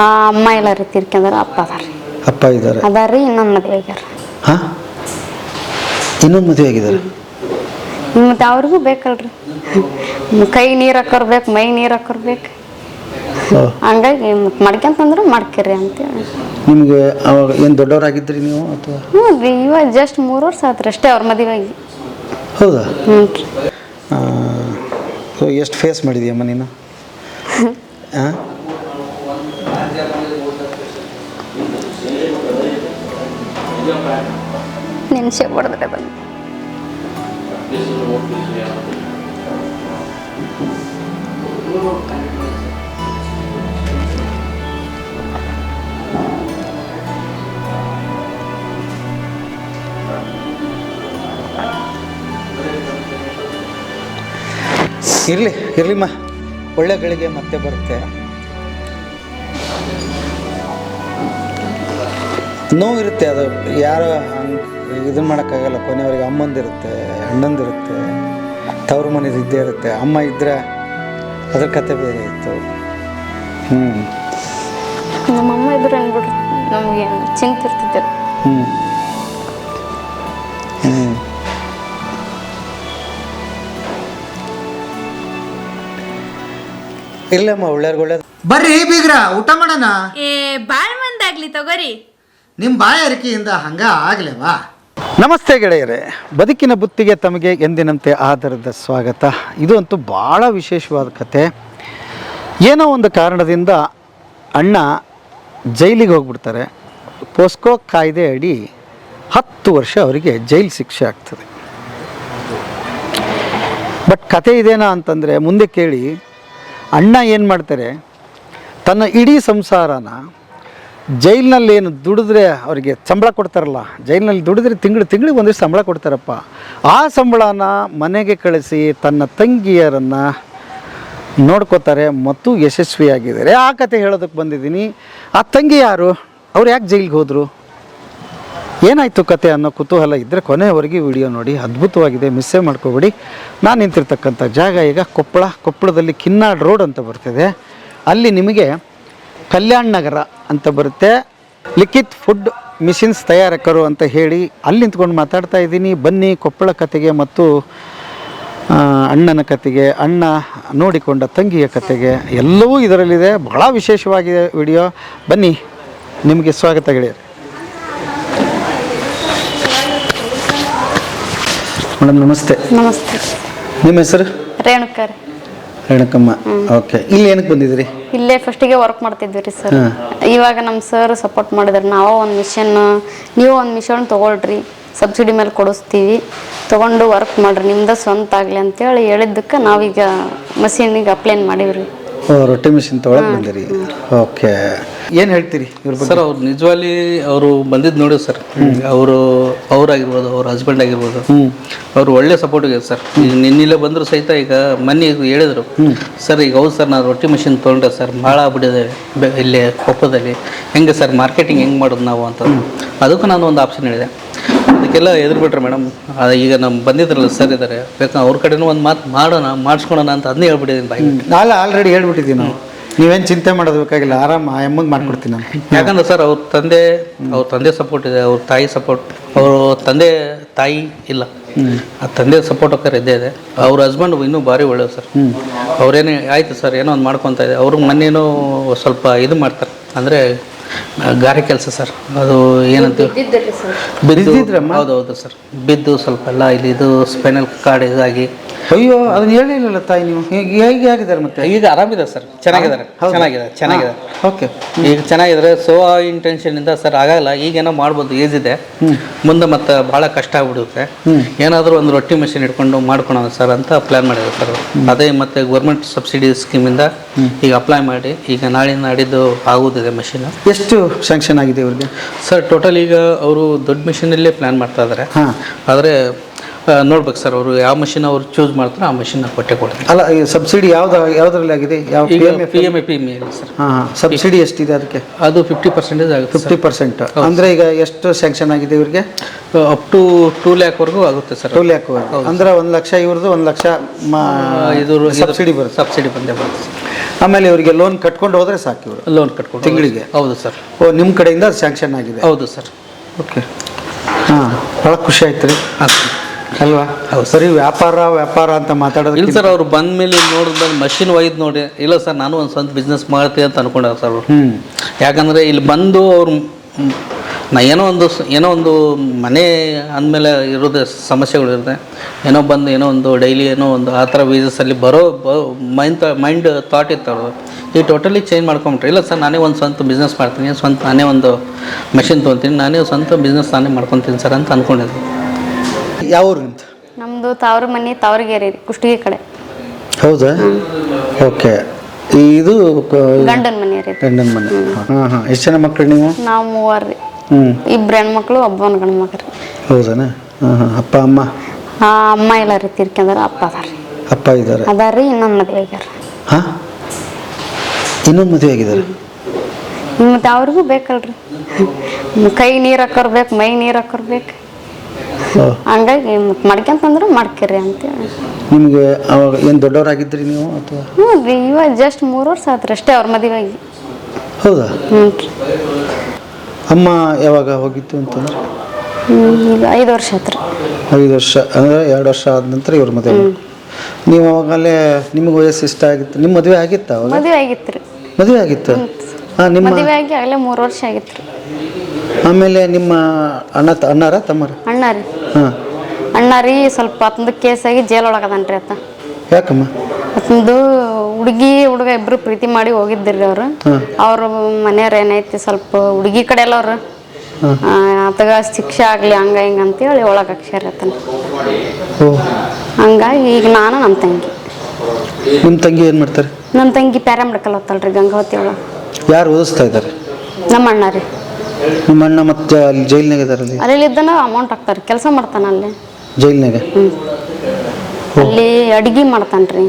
ಆ ಅಮ್ಮ ಎಲ್ಲ ರೀ ತೀರ್ಕೊಂಡ್ರ ಅಪ್ಪ ಅದಾರ. ರೀ ಅಪ್ಪ ಇದ್ದಾರೆ ಅದಾರ ರೀ ಇನ್ನೊಂದು ಮದುವೆ ಆಗ್ಯಾರ. ಹಾಂ? ಇನ್ನೊಂದು ಮದುವೆ ಆಗಿದ್ದಾರೆ ಮತ್ತು ಅವ್ರಿಗೂ ಬೇಕಲ್ರಿ. ಕೈ ನೀರು ಹಾಕೋರ್ ಬೇಕು ಮೈ ನೀರು ಹಾಕೋರ್ ಬೇಕು ಹಂಗಾಗಿ ಮತ್ತೆ ಮಾಡ್ಕೊಂತಂದ್ರೆ ಮಾಡ್ಕೇರಿ ಅಂತೇಳಿ. ನಿಮಗೆ ಅವಾಗ ಏನು ದೊಡ್ಡವರಾಗಿದ್ರಿ ನೀವು ಅಥವಾ? ಹ್ಞೂ ರೀ ಇವಾಗ ಜಸ್ಟ್ ಮೂರು ವರ್ಷ ಆತ್ರಿ ಅಷ್ಟೇ ಅವ್ರ ಮದುವೆ ಆಗಿ. ಹೌದಾ? ಹ್ಞೂ ರೀ. ಎಷ್ಟು ಫೇಸ್ ಮಾಡಿದೀಯಮ್ಮ ನೀನು? ಹಾಂ ನೆನ್ಸೆ ಹೊಡೆದ್ರೆ ಬಂದು. ಇರಲಿ ಇರಲಿಮ್ಮ ಒಳ್ಳೆ ಗಳಿಗೆ ಮತ್ತೆ ಬರುತ್ತೆ. ನೋವಿರುತ್ತೆ ಅದು. ಯಾರು ಇದು ಮಾಡೋಕ್ಕಾಗಲ್ಲ. ಕೊನೆಯವರೆಗೆ ಅಮ್ಮಂದಿರುತ್ತೆ ಅಣ್ಣಂದಿರುತ್ತೆ ತವ್ರ ಮನೇದು ಇದ್ದೇ ಇರುತ್ತೆ. ಅಮ್ಮ ಇದ್ದರೆ ಅದ್ರ ಕತೆ ಬೇರೆ ಇತ್ತು. ಹ್ಞೂ ನಮ್ಮಮ್ಮ ಇದ್ರೆ ಅಂದ್ಬಿಟ್ರು ನಮಗೆ ಚಿಂತೆ ಇರ್ತಿದ್ದೆ ಹ್ಞೂ ಹ್ಞೂ ಇಲ್ಲಮ್ಮ ಒಳ್ಳೆಯವ್ರಿಗೆ ಒಳ್ಳೇದು ಬರ್ರಿ ಬೀಗ್ರ ಊಟ ಮಾಡೋಣ? ಏ ಬಾಳ್ ಮಂದಾಗ್ಲಿ ತಗೋರಿ. ನಿಮ್ಮ ಬಾಯಾರಿಕೆಯಿಂದ ಹಂಗ ಆಗಲೇವಾ? ನಮಸ್ತೆ ಗೆಳೆಯರೇ. ಬದುಕಿನ ಬುತ್ತಿಗೆ ತಮಗೆ ಎಂದಿನಂತೆ ಆಧಾರದ ಸ್ವಾಗತ. ಇದು ಅಂತೂ ಭಾಳ ವಿಶೇಷವಾದ ಕತೆ. ಏನೋ ಒಂದು ಕಾರಣದಿಂದ ಅಣ್ಣ ಜೈಲಿಗೆ ಹೋಗ್ಬಿಡ್ತಾರೆ. ಪೋಸ್ಕೋ ಕಾಯ್ದೆ ಅಡಿ ಹತ್ತು ವರ್ಷ ಅವರಿಗೆ ಜೈಲು ಶಿಕ್ಷೆ ಆಗ್ತದೆ. ಬಟ್ ಕತೆ ಇದೇನಾ ಅಂತಂದರೆ, ಮುಂದೆ ಕೇಳಿ, ಅಣ್ಣ ಏನು ಮಾಡ್ತಾರೆ, ತನ್ನ ಇಡೀ ಸಂಸಾರನ ಜೈಲಿನಲ್ಲಿ ಏನು ದುಡಿದ್ರೆ ಅವರಿಗೆ ಸಂಬಳ ಕೊಡ್ತಾರಲ್ಲ, ಜೈಲಿನಲ್ಲಿ ದುಡಿದ್ರೆ ತಿಂಗಳು, ತಿಂಗಳಿಗೆ ಒಂದಿಷ್ಟು ಸಂಬಳ ಕೊಡ್ತಾರಪ್ಪ. ಆ ಸಂಬಳನ ಮನೆಗೆ ಕಳಿಸಿ ತನ್ನ ತಂಗಿಯರನ್ನು ನೋಡ್ಕೋತಾರೆ, ಮತ್ತು ಯಶಸ್ವಿಯಾಗಿದ್ದಾರೆ. ಆ ಕತೆ ಹೇಳೋದಕ್ಕೆ ಬಂದಿದ್ದೀನಿ. ಆ ತಂಗಿ ಯಾರು? ಅವ್ರು ಯಾಕೆ ಜೈಲಿಗೆ ಹೋದರು? ಏನಾಯಿತು ಕತೆ ಅನ್ನೋ ಕುತೂಹಲ ಇದ್ದರೆ ಕೊನೆಯವರೆಗೆ ವಿಡಿಯೋ ನೋಡಿ. ಅದ್ಭುತವಾಗಿದೆ. ಮಿಸ್ಸೇ ಮಾಡ್ಕೋಬೇಡಿ. ನಾನು ನಿಂತಿರ್ತಕ್ಕಂಥ ಜಾಗ ಈಗ ಕೊಪ್ಪಳ, ಕೊಪ್ಪಳದಲ್ಲಿ ಕಿನ್ನಾಡ್ ರೋಡ್ ಅಂತ ಬರ್ತಿದೆ. ಅಲ್ಲಿ ನಿಮಗೆ ಕಲ್ಯಾಣ್ ನಗರ ಅಂತ ಬರುತ್ತೆ. ಲಿಖಿತ್ ಫುಡ್ ಮಿಷಿನ್ಸ್ ತಯಾರಕರು ಅಂತ ಹೇಳಿ ಅಲ್ಲಿ ನಿಂತ್ಕೊಂಡು ಮಾತಾಡ್ತಾ ಇದ್ದೀನಿ. ಬನ್ನಿ ಕೊಪ್ಪಳ ಕತೆಗೆ ಮತ್ತು ಅಣ್ಣನ ಕತೆಗೆ ಅಣ್ಣ ನೋಡಿಕೊಂಡ ತಂಗಿಯ ಕತೆಗೆ. ಎಲ್ಲವೂ ಇದರಲ್ಲಿದೆ. ಬಹಳ ವಿಶೇಷವಾಗಿದೆ ವಿಡಿಯೋ. ಬನ್ನಿ ನಿಮಗೆ ಸ್ವಾಗತ ಗೆಳೆಯರು. ಮೇಡಮ್ ನಮಸ್ತೆ. ನಮಸ್ತೆ. ನಿಮ್ಮ ಹೆಸರು? ರೇಣುಕಾ ರೀ. ರೇಣುಕಮ್ಮ ಓಕೆ ಇಲ್ಲಿ ಏನಕ್ಕೆ ಬಂದಿದ್ರಿ ಇಲ್ಲೇ ಫಸ್ಟಿಗೆ ವರ್ಕ್ ಮಾಡ್ತಿದ್ವಿ ರೀ ಸರ್. ಇವಾಗ ನಮ್ಮ ಸರ್ ಸಪೋರ್ಟ್ ಮಾಡಿದ್ರು. ನಾವು ಒಂದು ಮಿಷನ್ ನೀವು ಒಂದು ಮಿಷನ್ ತೊಗೊಳ್ರಿ. ಸಬ್ಸಿಡಿ ಮೇಲೆ ಕೊಡಿಸ್ತೀವಿ. ತೊಗೊಂಡು ವರ್ಕ್ ಮಾಡ್ರಿ. ನಿಮ್ದ ಸ್ವಂತ ಆಗಲಿ ಅಂತೇಳಿ ಹೇಳಿದ್ದಕ್ಕೆ ನಾವೀಗ ಮಷೀನಿಗೆ ಅಪ್ಲೈನ್ ಮಾಡಿವ್ರಿ. ರೊಟ್ಟಿ ಮಿಷಿನ್ ತೊಗೊಳಕ್ಕೆ ಬಂದಿರಿ. ಓಕೆ. ಏನು ಹೇಳ್ತೀರಿ ಇವ್ರ ಬಗ್ಗೆ? ಸರ್ ಅವ್ರು ನಿಜವಾಗಿ ಅವರು ಬಂದಿದ್ದು ನೋಡಿ ಸರ್. ಅವರು ಅವರಾಗಿರ್ಬೋದು ಅವ್ರ ಹಸ್ಬೆಂಡ್ ಆಗಿರ್ಬೋದು. ಅವ್ರು ಒಳ್ಳೆ ಸಪೋರ್ಟ್ ಇದೆ ಸರ್. ಈಗ ನಿನ್ನಿಲ್ಲ ಬಂದ್ರು ಸಹಿತ ಈಗ ಮೊನ್ನೆ ಇದು ಹೇಳಿದ್ರು ಸರ್ ಈಗ ಹೌದು ಸರ್ ನಾನು ರೊಟ್ಟಿ ಮಿಷಿನ್ ತೊಗೊಂಡೆ ಸರ್. ಭಾಳ ಆಗ್ಬಿಟ್ಟಿದೆ ಬೆ- ಇಲ್ಲಿ ಕೊಪ್ಪದಲ್ಲಿ. ಹೆಂಗೆ ಸರ್ ಮಾರ್ಕೆಟಿಂಗ್ ಹೆಂಗೆ ಮಾಡೋದು ನಾವು ಅಂತ. ಅದಕ್ಕೂ ನಾನು ಒಂದು ಆಪ್ಷನ್ ಹೇಳಿದೆ. ಅದಕ್ಕೆಲ್ಲ ಎದುರುಬಿಟ್ರೆ ಮೇಡಮ್. ಈಗ ನಮ್ಮ ಬಂದಿದ್ರಲ್ಲ ಸರ್ ಇದ್ದಾರೆ ಬೇಕಾ ಅವ್ರ ಕಡೆನೂ ಒಂದು ಮಾತು ಮಾಡೋಣ ಮಾಡಿಸ್ಕೊಳೋಣ ಅಂತ ಅದನ್ನೇ ಹೇಳ್ಬಿಟ್ಟಿದ್ದೀನಿ ಬಾಯಿ ನಾಳೆ ಆಲ್ರೆಡಿ ಹೇಳ್ಬಿಟ್ಟಿದ್ದೀನಿ. ನಾವು ನೀವೇನು ಚಿಂತೆ ಮಾಡೋದು ಬೇಕಾಗಿಲ್ಲ ಆರಾಮ ಆ ಎಮ್ಮಂಗೆ ಮಾಡ್ಕೊಡ್ತೀನಿ ನಾನು. ಯಾಕಂದ್ರೆ ಸರ್ ಅವ್ರ ತಂದೆ ಅವ್ರ ತಂದೆ ಸಪೋರ್ಟ್ ಇದೆ ಅವ್ರ ತಾಯಿ ಸಪೋರ್ಟ್ ಅವರು ತಂದೆ ತಾಯಿ ಇಲ್ಲ. ಆ ತಂದೆ ಸಪೋರ್ಟ್ ಹೋಗ್ತಾರೆ ಇದ್ದೇ ಇದೆ. ಅವ್ರ ಹಸ್ಬೆಂಡ್ ಇನ್ನೂ ಭಾರಿ ಒಳ್ಳೆಯದು ಸರ್. ಅವ್ರೇನೇ ಆಯಿತು ಸರ್ ಏನೋ ಒಂದು ಮಾಡ್ಕೊತ ಇದೆ. ಅವ್ರಿಗೆ ಮನೇನೂ ಸ್ವಲ್ಪ ಇದು ಮಾಡ್ತಾರೆ. ಅಂದರೆ ಗಾರೆ ಕೆಲಸ ಸರ್. ಅದು ಏನಂತ ಬಿದ್ದು ಹೌದು ಹೌದು ಸರ್. ಬಿದ್ದು ಸ್ವಲ್ಪ ಎಲ್ಲ ಇಲ್ಲಿ ಇದು ಸ್ಪೈನಲ್ ಕಾರ್ಡ್ ಇದಾಗಿ. ಅಯ್ಯೋ ಅದನ್ನ ಹೇಳಿಲ್ಲ ತಾಯಿ ನೀವು? ಹೇಗೆ ಹೇಗೆ ಆಗಿದ್ದಾರೆ ಮತ್ತೆ? ಈಗ ಆರಾಮಿದೆ ಸರ್. ಚೆನ್ನಾಗಿದ್ದಾರೆ. ಚೆನ್ನಾಗಿದೆ ಚೆನ್ನಾಗಿದೆ ಓಕೆ. ಈಗ ಚೆನ್ನಾಗಿದ್ರೆ ಸೋ ಆ ಇಂಟೆನ್ಷನ್ ಇಂದ ಸರ್ ಆಗಲ್ಲ. ಈಗೇನೋ ಮಾಡ್ಬೋದು ಏಜ್ ಇದೆ. ಮುಂದೆ ಮತ್ತೆ ಭಾಳ ಕಷ್ಟ ಆಗ್ಬಿಡುತ್ತೆ. ಏನಾದರೂ ಒಂದು ರೊಟ್ಟಿ ಮಷಿನ್ ಇಟ್ಕೊಂಡು ಮಾಡ್ಕೊಳೋಣ ಸರ್ ಅಂತ ಪ್ಲಾನ್ ಮಾಡಿದ್ರು ಸರ್. ಅದೇ ಮತ್ತೆ ಗೌರ್ಮೆಂಟ್ ಸಬ್ಸಿಡಿ ಸ್ಕೀಮಿಂದ ಈಗ ಅಪ್ಲೈ ಮಾಡಿ ಈಗ ನಾಳೆ ನಾಡಿದ್ದು ಆಗೋದಿದೆ ಮಷಿನ್ ಎಷ್ಟು ಸ್ಯಾಂಕ್ಷನ್ ಆಗಿದೆ ಇವ್ರಿಗೆ? ಸರ್ ಟೋಟಲ್ ಈಗ ಅವರು ದೊಡ್ಡ ಮಿಷಿನಲ್ಲೇ ಪ್ಲ್ಯಾನ್ ಮಾಡ್ತಾ ಇದ್ದಾರೆ ಹಾಂ. ಆದರೆ ನೋಡ್ಬೇಕು ಸರ್ ಅವರು ಯಾವ ಮಷಿನ್ ಅವ್ರು ಚೂಸ್ ಮಾಡ್ತಾರೆ ಆ ಮಷಿನ್ ಕೊಟ್ಟೆ ಕೊಡ್ತಾರೆ ಅಲ್ಲ ಈ ಸಬ್ಸಿಡಿ ಯಾವ್ದು ಯಾವುದ್ರಲ್ಲಿ ಆಗಿದೆ? ಯಾವ ಪಿ ಎಂ ಎ ಪಿ ಮೇಲೆ ಸರ್ ಹಾಂ ಹಾಂ. ಸಬ್ಸಿಡಿ ಎಷ್ಟಿದೆ ಅದಕ್ಕೆ? ಅದು ಫಿಫ್ಟಿ ಪರ್ಸೆಂಟೇಜ್ ಆಗುತ್ತೆ ಫಿಫ್ಟಿ ಪರ್ಸೆಂಟ್ ಅಂದರೆ ಈಗ ಎಷ್ಟು ಸ್ಯಾಂಕ್ಷನ್ ಆಗಿದೆ ಇವ್ರಿಗೆ? ಅಪ್ ಟು ಟೂ ಲ್ಯಾಕ್ವರೆಗೂ ಆಗುತ್ತೆ ಸರ್ ಟೂ ಲ್ಯಾಕ್ ಅಂದ್ರೆ ಒಂದು ಲಕ್ಷ ಇವ್ರದ್ದು ಒಂದು ಲಕ್ಷ ಇದು ಸಬ್ಸಿಡಿ ಬರುತ್ತೆ. ಸಬ್ಸಿಡಿ ಬಂದೇ ಬರುತ್ತೆ ಆಮೇಲೆ ಇವರಿಗೆ ಲೋನ್ ಕಟ್ಕೊಂಡು ಹೋದ್ರೆ ಸಾಕು ಇವರು. ಲೋನ್ ಕಟ್ಕೊಂಡು ತಿಂಗಳಿಗೆ? ಹೌದು ಸರ್. ಓ ನಿಮ್ಮ ಕಡೆಯಿಂದ ಸ್ಯಾಂಕ್ಷನ್ ಆಗಿದೆ. ಹೌದು ಸರ್. ಓಕೆ ಹಾಂ ಭಾಳ ಖುಷಿ ಆಯ್ತು ರೀ. ಅಲ್ವಾ? ಹೌದು ಸರಿ. ವ್ಯಾಪಾರ ವ್ಯಾಪಾರ ಅಂತ ಮಾತಾಡೋದು ಇಲ್ಲ ಸರ್ ಅವ್ರು ಬಂದ ಮೇಲೆ ನೋಡಿದ ಮಷಿನ್ ಒಯ್ದು ನೋಡಿ. ಇಲ್ಲ ಸರ್ ನಾನು ಒಂದು ಸ್ವಂತ ಬಿಸ್ನೆಸ್ ಮಾಡ್ತೀನಿ ಅಂತ ಅನ್ಕೊಂಡಾರ ಸರ್ ಅವರು. ಹ್ಞೂ ಯಾಕಂದರೆ ಇಲ್ಲಿ ಬಂದು ಅವ್ರು ನಾ ಏನೋ ಒಂದು ಸ- ಏನೋ ಒಂದು ಮನೆ ಅಂದಮೇಲೆ ಇರೋದು ಸಮಸ್ಯೆಗಳು ಇರುತ್ತೆ. ಏನೋ ಬಂದು ಏನೋ ಒಂದು ಡೈಲಿ ಏನೋ ಒಂದು ಆ ಥರ ವೀಸಸಲ್ಲಿ ಬರೋ ಬ ಮೈಂಡ್ ಮೈಂಡ್ ಥಾಟ್ ಇತ್ತು ಅವ್ರದ್ದು. ಈ ಟೋಟಲಿ ಚೇಂಜ್ ಮಾಡ್ಕೊಂಬಿಟ್ರೆ. ಇಲ್ಲ ಸರ್ ನಾನೇ ಒಂದು ಸ್ವಂತ ಬಿಸ್ನೆಸ್ ಮಾಡ್ತೀನಿ ಸ್ವಂತ ನಾನೇ ಒಂದು ಮೆಷಿನ್ ತೊಗೊತೀನಿ ನಾನೇ ಸ್ವಂತ ಬಿಸ್ನೆಸ್ ನಾನೇ ಮಾಡ್ಕೊತೀನಿ ಸರ್ ಅಂತ ಅಂದ್ಕೊಂಡಿದ್ದೆ ಯಾವ ಊರಿಂದ ನಮ್ಮದು ತಾವ್ರ ಮನೆ ತಾವ್ರಿಗೇರಿ ರೀ ಕುಷ್ಟಗಿ ಕಡೆ. ಹೌದಾ? ಓಕೆ. ಇದು ಗಂಡನ ಮನೆ ರೀ ಗಂಡನ ಮನೆ. ಹಾಂ ಹಾಂ. ಎಷ್ಟು ಜನ ಮಕ್ಕಳು ನೀವು? ನಾವು ಮೂವರು ರೀ ಇಬ್ರು ಹೆಣ್ಮಕ್ಳು ಒಬ್ಬನ ಗಂಡ ಮಗ ರೀ ಹೌದಾ ಹಾಂ ಹಾಂ. ಅಪ್ಪ ಅಮ್ಮ? ಆ ಅಮ್ಮ ಇಲ್ಲ ರೀ ತಿರ್ಕೊಂಡಾರ ಅಪ್ಪ ಅದಾರ. ರೀ ಅಪ್ಪ ಇದ್ದಾರೆ ಅದಾರ ರೀ ಇನ್ನೊಂದು ಮದುವೆ ಆಗ್ಯಾರ ಹಾಂ? ಇನ್ನೊಂದು ಮದುವೆ ಆಗಿದ್ದಾರೆ ಮತ್ತು ಅವ್ರಿಗೂ ಬೇಕಲ್ರಿ. ಕೈ ನೀರು ಹಾಕೋರ್ ಬೇಕು ಮೈ ನೀರು ಹಾಕೋರ್ ಬೇಕು. ಹಂಗಾಗಿ ಮತ್ತೆ ಮಾಡ್ಕೊಂತಂದ್ರೆ ಮಾಡ್ಕೇರಿ ಅಂತೇಳಿ. ನಿಮಗೆ ಅವಾಗ ಏನು ದೊಡ್ಡವರಾಗಿದ್ರಿ ನೀವು ಅಥವಾ? ಹ್ಞೂ ರೀ ಇವಾಗ ಜಸ್ಟ್ ಮೂರು ವರ್ಷ ಆತ್ರಿ ಅಷ್ಟೇ ಅವ್ರ ಮದುವೆ ಆಗಿ. ಹೌದಾ? ಹ್ಞೂ ರೀ ಅಮ್ಮ ಯಾವಾಗ ಹೋಗಿತ್ತು ಅಂತಂದ್ರೆ? ಈಗ ಐದು ವರ್ಷ ಆತ್ರಿ. ಐದು ವರ್ಷ ಅಂದರೆ ಎರಡು ವರ್ಷ ಆದ ನಂತರ ಇವ್ರ ಮದುವೆ. ನೀವು ಅವಾಗಲೇ ನಿಮಗೆ ವಯಸ್ಸು ಇಷ್ಟ ಆಗಿತ್ತು ನಿಮ್ಮ ಮದುವೆ ಆಗಿತ್ತು ಅವಾಗ? ಮದುವೆ ಆಗಿತ್ತು ರೀ ಮದುವೆ ಆಗಿತ್ತು? ಹಾಂ ನಿಮ್ಮ ಮದುವೆ ಆಗಿ ಆಗಲೇ ಮೂರು ವರ್ಷ ಆಗಿತ್ತು ಆಮೇಲೆ ನಿಮ್ಮ ಅಣ್ಣ ತ- ಅಣ್ಣಾರ ತಮ್ಮರ? ಅಣ್ಣ ರೀ ಹಾಂ. ಅಣ್ಣ ರೀ ಸ್ವಲ್ಪ ಆತಂದು ಕೇಸಾಗಿ ಜೇಲ್ ಒಳಗದಾನ ರೀ ಆತ. ಯಾಕಮ್ಮ? ಆತಂದು ಹುಡುಗಿ ಹುಡುಗ ಇಬ್ರು ಪ್ರೀತಿ ಮಾಡಿ ಹೋಗಿದ್ದಿರಿ ಅವರು. ಅವ್ರ ಮನೆಯವ್ರ ಏನೈತಿ ಸ್ವಲ್ಪ ಹುಡುಗಿ ಕಡೆ ಎಲ್ಲ ಅವ್ರು. ಆತಗ ಶಿಕ್ಷೆ ಆಗಲಿ ಹಂಗ ಹಿಂಗ ಅಂತೇಳಿ ಒಳಗೆ ಅಕ್ಷರ ಆತನ ಹಂಗಾಗಿ ಈಗ ನಾನು ನಮ್ಮ ತಂಗಿ. ನಿಮ್ಮ ತಂಗಿ ಏನು ಮಾಡ್ತಾರೆ? ನಮ್ಮ ತಂಗಿ ಪ್ಯಾರಾಮೆಡಿಕಲ್ ಓದ್ತಾಳ್ರಿ ಗಂಗಾವತಿ ಒಳಗೆ. ಯಾರು ಓದಿಸ್ತಾ ಇದ್ದಾರೆ? ನಮ್ಮ ಅಣ್ಣ ರೀ. ನಿಮ್ಮ ಅಣ್ಣ ಮತ್ತೆ ಅಲ್ಲಿ ಜೈಲ್ನಾಗ ಅಲ್ಲಿ? ಇದ್ದನ ಅಮೌಂಟ್ ಹಾಕ್ತಾರೆ ಕೆಲಸ ಮಾಡ್ತಾನ ಅಲ್ಲಿ. ಜೈಲ್ನಾಗ? ಅಲ್ಲಿ ಅಡಿಗೆ ಮಾಡ್ತಾನ್ರಿ.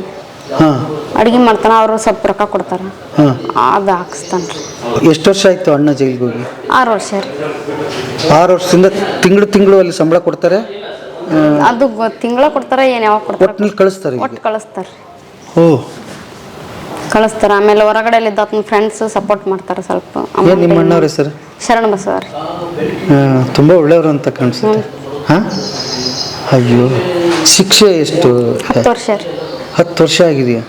ಅಡ್ಗೆ ಮಾಡ್ತಾನ ಅವರು ಸ್ವಲ್ಪ ರೊಕ್ಕ ಕೊಡ್ತಾರೆ. ಹಾಂ. ಅದು ಹಾಕಿಸ್ತಾನ್ರಿ ಎಷ್ಟು ವರ್ಷ ಆಯಿತು ಅಣ್ಣ ಜೈಲಿಗೆ ಹೋಗಿ ಆರು ವರ್ಷ ರೀ. ಆರು ವರ್ಷದಿಂದ ತಿಂಗಳು ತಿಂಗಳು ಅಲ್ಲಿ ಸಂಬಳ ಕೊಡ್ತಾರೆ? ಅದು ತಿಂಗಳ ಕೊಡ್ತಾರೆ ಏನು ಯಾವಾಗ ಕೊಡ್ತಾರೆ? ಒಟ್ಟಿನಲ್ಲಿ ಕಳಿಸ್ತಾರೆ ಒಟ್ಟು ಕಳಿಸ್ತಾರೆ ಓ. ಕಳಿಸ್ತಾರೆ ಆಮೇಲೆ ಹೊರಗಡೆ ಇದ್ದ ಫ್ರೆಂಡ್ಸ್ ಸಪೋರ್ಟ್ ಮಾಡ್ತಾರೆ ಸ್ವಲ್ಪ. ಏನು ನಿಮ್ಮ ಅಣ್ಣವ್ರ ಹೆಸರು? ಶರಣ ಬಸವ ರೀ ತುಂಬ ಒಳ್ಳೆಯವರು ಅಂತ ಕಾಣಿಸುತ್ತೆ. ಹಾಂ? ಅಯ್ಯೋ ಶಿಕ್ಷೆ ಎಷ್ಟು? ಹತ್ತು ವರ್ಷ ರೀ. ಹತ್ತು ವರ್ಷ ಆಗಿದೆಯಾ?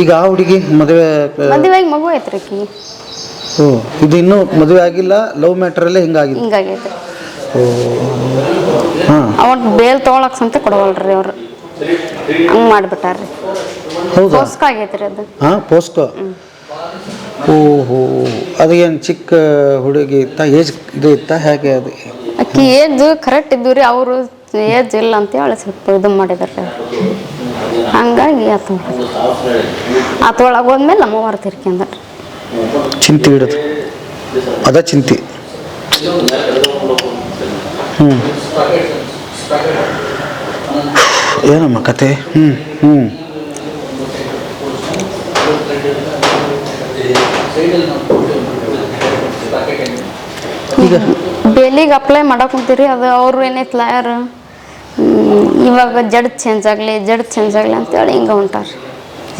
ಈಗ ಆ ಹುಡುಗಿ ಮದುವೆ ಮದುವೆಗೆ ಮಗು ಐತ್ರಿ ಆಕಿ. ಓ ಇದು ಇನ್ನೂ ಮದುವೆ ಆಗಿಲ್ಲ ಲವ್ ಮ್ಯಾಟ್ರಲ್ಲೇ ಹಿಂಗಾಗಿದೆ. ಹಿಂಗಾಗೈತೆ ಹಾಂ. ಅವಟ್ ಬೇಲ್ ತೊಗೊಳಕ್ ಸಂತ ಕೊಡವಲ್ರಿ ಅವ್ರು. ಹಂಗೆ ಮಾಡಿಬಿಟ್ಟಾರ್ರಿ. ಹೌದಾ? ಪೋಸ್ಕ ಆಗೈತ್ರಿ ಅದು. ಹಾಂ ಪೋಸ್ಕೋ? ಓಹೋ ಅದು ಏನು ಚಿಕ್ಕ ಹುಡುಗಿ ಇತ್ತ? ಏಜ್ ಇದು ಇತ್ತ? ಹೇಗೆ ಅದು? ಅಕ್ಕಿ ಏಜ್ ಕರೆಕ್ಟ್ ಇದ್ದು ರೀ ಅವರು ಏಜ್ ಇಲ್ಲ ಅಂತೇಳಿ ಸ್ವಲ್ಪ ಇದು ಮಾಡಿದಾರೆ ಹಂಗಾಗಿ ಆತ ಆತೊಳಗೆ ಹೋದ್ಮೇಲೆ ನಮ್ಮವ್ರು ತಿರ್ಕೊಂಡ್ರಿ ಚಿಂತೆ ಇಡೋದು. ಅದ ಚಿಂತೆ. ಹ್ಞೂ ಏನಮ್ಮ ಕತೆ? ಹ್ಞೂ ಹ್ಞೂ ಈಗ? ಬೇಲಿಗೆ ಅಪ್ಲೈ ಮಾಡಕ್ಕೆ ಕುಂತೀರಿ ಅದು ಅವರು ಏನೈತಿ ಲಾಯರ್ ಇವಾಗ ಜಡ್ ಚೇಂಜ್ ಆಗಲಿ ಜಡ್ ಚೇಂಜ್ ಆಗಲಿ ಅಂತೇಳಿ ಹಿಂಗೆ ಹೊಂಟಾರ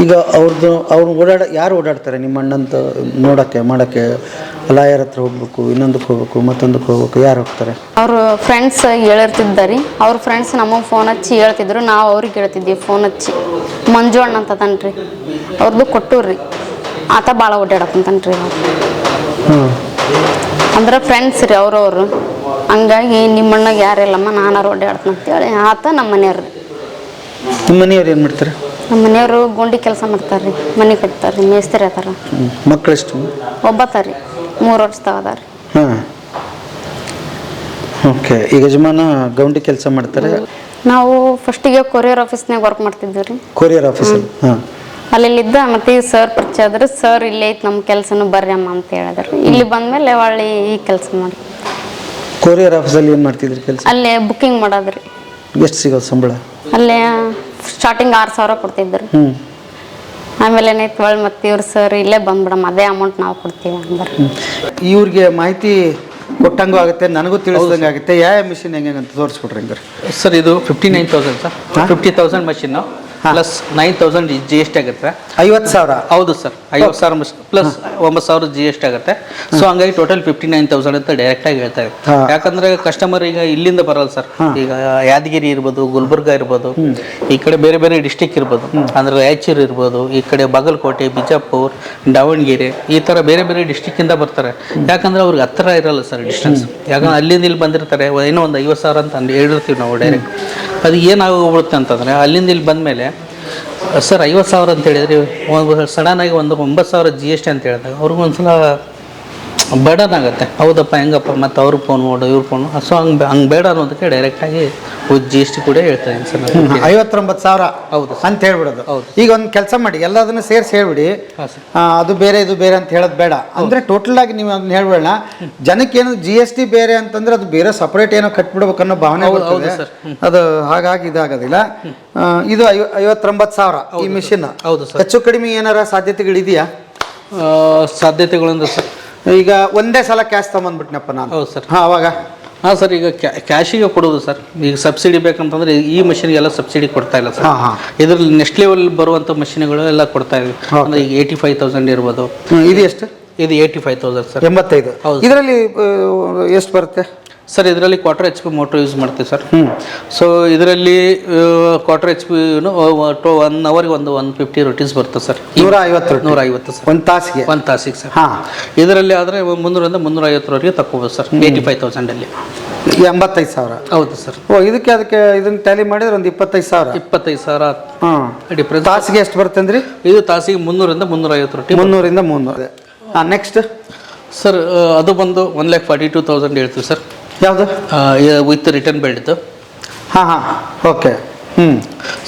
ಈಗ ಅವ್ರದ್ದು ಅವ್ರು ಓಡಾಡ ಯಾರು ಓಡಾಡ್ತಾರೆ ನಿಮ್ಮ ಅಣ್ಣಂತ ನೋಡೋಕ್ಕೆ ಮಾಡೋಕ್ಕೆ? ಲಾಯರ್ ಹತ್ರ ಹೋಗ್ಬೇಕು ಇನ್ನೊಂದಕ್ಕೆ ಹೋಗ್ಬೇಕು ಮತ್ತೊಂದಕ್ಕೆ ಹೋಗ್ಬೇಕು ಯಾರು ಹೋಗ್ತಾರೆ? ಅವರು ಫ್ರೆಂಡ್ಸ್ ಹೇಳಿರ್ತಿದ್ದಾರಿ ಅವ್ರ ಫ್ರೆಂಡ್ಸ್ ನಮಗೆ ಫೋನ್ ಹಚ್ಚಿ ಹೇಳ್ತಿದ್ರು ನಾವು ಅವ್ರಿಗೆ ಹೇಳ್ತಿದ್ವಿ ಫೋನ್ ಹಚ್ಚಿ. ಮಂಜು ಅಣ್ಣ ಅಂತ ತನ್ರಿ. ಅವ್ರದ್ದು ಕೊಟ್ಟೂರ್ರಿ. ಆತ ಭಾಳ ಹ್ಞೂ ಅಂದ್ರೆ ಫ್ರೆಂಡ್ಸ್ ರೀ ಅವ್ರವ್ರು ಹಂಗಾಗಿ ನಿಮ್ಮ ಅಣ್ಣಗೆ ಯಾರಿಲ್ಲಮ್ಮ ನಾನಾರು ಓಡಾಡ್ತೀನಿ ಅಂತೇಳಿ ಆತ ನಮ್ಮ ಮನೆಯವ್ರು. ನಿಮ್ಮ ಮನೆಯವ್ರು ಏನು ಮಾಡ್ತಾರೆ? ನಮ್ಮ ಮನೆಯವರು ಗುಂಡಿ ಕೆಲಸ ಮಾಡ್ತಾರೆ ರೀ ಮನೆ ಕಟ್ತಾರೆ ರೀ ಮೇಸ್ತ್ರಿ ಅದಾರ. ಮಕ್ಕಳೆಷ್ಟು ಒಬ್ಬತ್ತ ರೀ ಮೂರು ವರ್ಷದಾಗ ಅದಾರ ಹಾಂ. ಓಕೆ ಈಗ ಯಜಮಾನ ಗೌಂಡಿ ಕೆಲಸ ಮಾಡ್ತಾರೆ? ನಾವು ಫಸ್ಟಿಗೆ ಕೊರಿಯರ್ ಆಫೀಸ್ನಾಗ ವರ್ಕ್ ಮಾಡ್ತಿದ್ವಿ ರೀ ಕೊರಿಯರ್ ಆಫೀಸಲ್ಲಿ ಹಾಂ. ಅಲ್ಲಿದ್ದ ಮತ್ತೆ ಈಗ ಸರ್ ಪರಿಚಯ ಆದ್ರೆ ಸರ್ ಇಲ್ಲೇ ಐತೆ ನಮ್ಮ ಕೆಲಸನೂ ಬರ್ರಿ ಅಮ್ಮ ಅಂತ ಹೇಳಿದ್ರು. ಇಲ್ಲಿ ಬಂದ್ಮೇಲೆ ಒಳ್ಳೆ ಈ ಕೆಲಸ ಮಾಡಿ ಕೊರಿಯರ್ ಆಫೀಸಲ್ಲಿ ಏನು ಮಾಡ್ತಿದ್ರಿ ಕೆಲಸ? ಅಲ್ಲೇ ಬುಕ್ಕಿಂಗ್ ಮಾಡೋದ್ರಿ. ಎಷ್ಟು ಸಿಗೋದು ಸಂಬಳ? ಅಲ್ಲೇ ಸ್ಟಾರ್ಟಿಂಗ್ ಆರು ಸಾವಿರ ಕೊಡ್ತಿದ್ರು. ಹ್ಞೂ ಆಮೇಲೆ ಏನೈತೆ ಒಳ್ಳೆ ಮತ್ತೆ ಇವ್ರು ಸರ್ ಇಲ್ಲೇ ಬಂದ್ಬಿಡಮ್ಮ ಅದೇ ಅಮೌಂಟ್ ನಾವು ಕೊಡ್ತೀವಿ ಅಂದ್ರೆ. ಇವ್ರಿಗೆ ಮಾಹಿತಿ ಕೊಟ್ಟಂಗೂ ಆಗುತ್ತೆ ನನಗೂ ತಿಳಿಸ್ದಂಗೆ ಆಗುತ್ತೆ. ಯಾವ ಮಿಷಿನ್ ಹೆಂಗೆ ಅಂತ ತೋರಿಸ್ಬಿಟ್ರಿ ಹಂಗಾರೆ. ಸರ್ ಇದು fifty nine thousand sir fifty thousand machine plus nine thousand G S T ಆಗುತ್ತೆ. ಐವತ್ತು ಸಾವಿರ? ಹೌದು ಸರ್ ಐವತ್ತು ಸಾವಿರ ಪ್ಲಸ್ ಒಂಬತ್ತು ಸಾವಿರ ಜಿ ಎಸ್ ಟಿ ಆಗುತ್ತೆ. ಸೊ ಹಂಗಾಗಿ ಟೋಟಲ್ ಫಿಫ್ಟಿ ನೈನ್ ತೌಸಂಡ್ ಅಂತ ಡೈರೆಕ್ಟ್ ಆಗಿ ಹೇಳ್ತಾರೆ ಹಾ. ಯಾಕಂದ್ರೆ ಕಸ್ಟಮರ್ ಈಗ ಇಲ್ಲಿಂದ ಬರಲ್ಲ ಸರ್ ಈಗ ಯಾದಗಿರಿ ಇರ್ಬೋದು ಗುಲ್ಬರ್ಗ ಇರ್ಬೋದು ಈ ಕಡೆ ಬೇರೆ ಬೇರೆ ಡಿಸ್ಟಿಕ್ ಇರ್ಬೋದು. ಅಂದ್ರೆ ರಾಯಚೂರು ಇರ್ಬೋದು ಈ ಕಡೆ ಬಾಗಲಕೋಟೆ ಬಿಜಾಪುರ್ ದಾವಣಗೆರೆ ಈ ತರ ಬೇರೆ ಬೇರೆ ಡಿಸ್ಟಿಕ್ ಇಂದ ಬರ್ತಾರೆ. ಯಾಕಂದ್ರೆ ಅವ್ರಿಗೆ ಹತ್ತಿರ ಇರಲ್ಲ ಸರ್ ಡಿಸ್ಟೆನ್ಸ್ ಯಾಕಂದ್ರೆ ಅಲ್ಲಿಂದ ಇಲ್ಲಿ ಬಂದಿರ್ತಾರೆ ಏನೋ ಒಂದು ಐವತ್ತು ಸಾವಿರ ಅಂತ ಅಂದ್ ಹೇಳಿರ್ತೀವಿ ನಾವು ಡೈರೆಕ್ಟ್ ಅದು ಏನಾಗೋಗ್ಬಿಡುತ್ತೆ ಅಂತಂದ್ರೆ ಅಲ್ಲಿಂದ ಇಲ್ಲಿ ಬಂದಮೇಲೆ, ಸರ್, ಐವತ್ತು ಸಾವಿರ ಅಂತ ಹೇಳಿದ್ರಿ. ಒಂದು ಸಡನ್ ಆಗಿ ಒಂದು ಒಂಬತ್ತು ಸಾವಿರ ಜಿ ಎಸ್ ಟಿ ಅಂತ ಹೇಳಿದಾಗ ಅವ್ರಿಗೊಂದು ಒಂದ್ಸಲ ಬರ್ಡನ್ ಆಗುತ್ತೆ ಹೌದಪ್ಪ ಹೆಂಗಪ್ಪ ಮತ್ತು ಅವ್ರ ಫೋನ್ ಮಾಡು ಇವ್ರ ಫೋನ್ ಸೊ ಹಂಗೆ ಹಂಗೆ ಬೇಡ ಅನ್ನೋದಕ್ಕೆ ಡೈರೆಕ್ಟಾಗಿ ಜಿ ಎಸ್ ಟಿ ಕೂಡ ಹೇಳ್ತಾ ಇದ್ದೀನಿ ಸರ್ ನಾನು. ಐವತ್ತೊಂಬತ್ತು ಸಾವಿರ ಹೌದು ಅಂತ ಹೇಳ್ಬಿಡೋದು. ಹೌದು. ಈಗ ಒಂದು ಕೆಲಸ ಮಾಡಿ ಎಲ್ಲದನ್ನು ಸೇರಿಸಿ ಹೇಳ್ಬಿಡಿ. ಹಾಂ ಸರ್. ಆ, ಅದು ಬೇರೆ ಇದು ಬೇರೆ ಅಂತ ಹೇಳೋದು ಬೇಡ. ಅಂದರೆ ಟೋಟಲ್ ಆಗಿ ನೀವು ಅದನ್ನ ಹೇಳ್ಬೇಡ ಜನಕ್ಕೇನು ಜಿ ಎಸ್ ಟಿ ಬೇರೆ ಅಂತಂದ್ರೆ ಅದು ಬೇರೆ ಸಪರೇಟ್ ಏನೋ ಕಟ್ಬಿಡ್ಬೇಕು ಅನ್ನೋ ಭಾವನೆ ಹೌದು, ಹೌದು ಬರ್ತದೆ. ಸರ್. ಅದು ಹಾಗಾಗಿ ಇದಾಗೋದಿಲ್ಲ. ಆ, ಇದು ಐವ ಐವತ್ತೊಂಬತ್ತು ಸಾವಿರ ಈ ಮಿಷಿನ್ ಹೌದು ಸರ್. ಹೆಚ್ಚು ಕಡಿಮೆ ಏನಾರ ಸಾಧ್ಯತೆಗಳಿದೆಯಾ? ಆ, ಸಾಧ್ಯತೆಗಳಂದ್ರೆ ಸರ್. ಈಗ ಒಂದೇ ಸಲ ಕ್ಯಾಶ್ ತಗೊಂಬಂದ್ಬಿಟ್ನಪ್ಪ ನಾನು. ಹೌದು ಸರ್. ಹಾಂ ಅವಾಗ? ಹಾಂ ಸರ್ ಈಗ ಕ್ಯಾಶಿಗೆ ಕೊಡೋದು ಸರ್. ಈಗ ಸಬ್ಸಿಡಿ ಬೇಕಂತಂದ್ರೆ ಈ ಮಷಿನ್ಗೆಲ್ಲ ಸಬ್ಸಿಡಿ ಕೊಡ್ತಾ ಇಲ್ಲ ಸರ್. ಇದ್ರಲ್ಲಿ ನೆಕ್ಸ್ಟ್ ಲೆವೆಲ್ ಬರುವಂಥ ಮಷಿನ್ಗಳು ಎಲ್ಲ ಕೊಡ್ತಾ ಇದೆ ಅಂದ್ರೆ ಈಗ ಏಯ್ಟಿ ಫೈವ್ ತೌಸಂಡ್ ಇರ್ಬೋದು ಇದು ಎಷ್ಟು? ಇದು ಏಯ್ಟಿ ಫೈವ್ ತೌಸಂಡ್ ಸರ್. ಎಂಬತ್ತೈದು. ಹೌದು. ಇದರಲ್ಲಿ ಎಷ್ಟು ಬರುತ್ತೆ? ಸರ್ ಇದರಲ್ಲಿ quarter H P motor use ಮಾಡ್ತೀವಿ ಸರ್. ಹ್ಞೂ ಸೊ ಇದರಲ್ಲಿ ಕ್ವಾರ್ಟರ್ ಎಚ್ ಪಿ ಒನ್ ಅವರ್ಗೆ ಒಂದು ಒನ್ ಫಿಫ್ಟಿ ರುಟೀಸ್ ಬರುತ್ತೆ ಸರ್. ನೂರ ಐವತ್ತು ನೂರ ಐವತ್ತು ಸರ್. ಒಂದು ತಾಸಿಗೆ? ಒಂದು ತಾಸಿಗೆ ಸರ್. ಹಾಂ. ಇದರಲ್ಲಿ ಆದರೆ ಮುನ್ನೂರಿಂದ ಮುನ್ನೂರ ಐವತ್ತರವರೆಗೆ ತಗೋಬೋದು ಸರ್ ಏಯ್ಟಿ ಫೈವ್ ತೌಸಂಡಲ್ಲಿ ಎಂಬತ್ತೈದು ಸಾವಿರ? ಹೌದು ಸರ್. ಓ ಇದಕ್ಕೆ ಅದಕ್ಕೆ ಇದನ್ನ ಟ್ಯಾಲಿ ಮಾಡಿದ್ರೆ ಒಂದು ಇಪ್ಪತ್ತೈದು ಸಾವಿರ? ಇಪ್ಪತ್ತೈದು ಸಾವಿರ ಹಾಂ. ಡಿಫ್ರೆನ್ಸ್ ತಾಸಿಗೆ ಎಷ್ಟು ಬರುತ್ತೆ ಅಂದ್ರಿ ಇದು ತಾಸಿಗೆ ಮುನ್ನೂರಿಂದ ಮುನ್ನೂರ ಐವತ್ತು ರೊಟ್ಟಿ ಮುನ್ನೂರಿಂದ ಮುನ್ನೂರು. ಹಾಂ ನೆಕ್ಸ್ಟ್ ಸರ್ ಅದು ಬಂದು one lakh forty two thousand ಹೇಳ್ತೀವಿ ಸರ್. ಯಾವುದು? ವಿತ್ ರಿಟರ್ನ್ ಬೆಲ್ಟ್ದು ಹಾಂ ಹಾಂ. ಓಕೆ ಹ್ಞೂ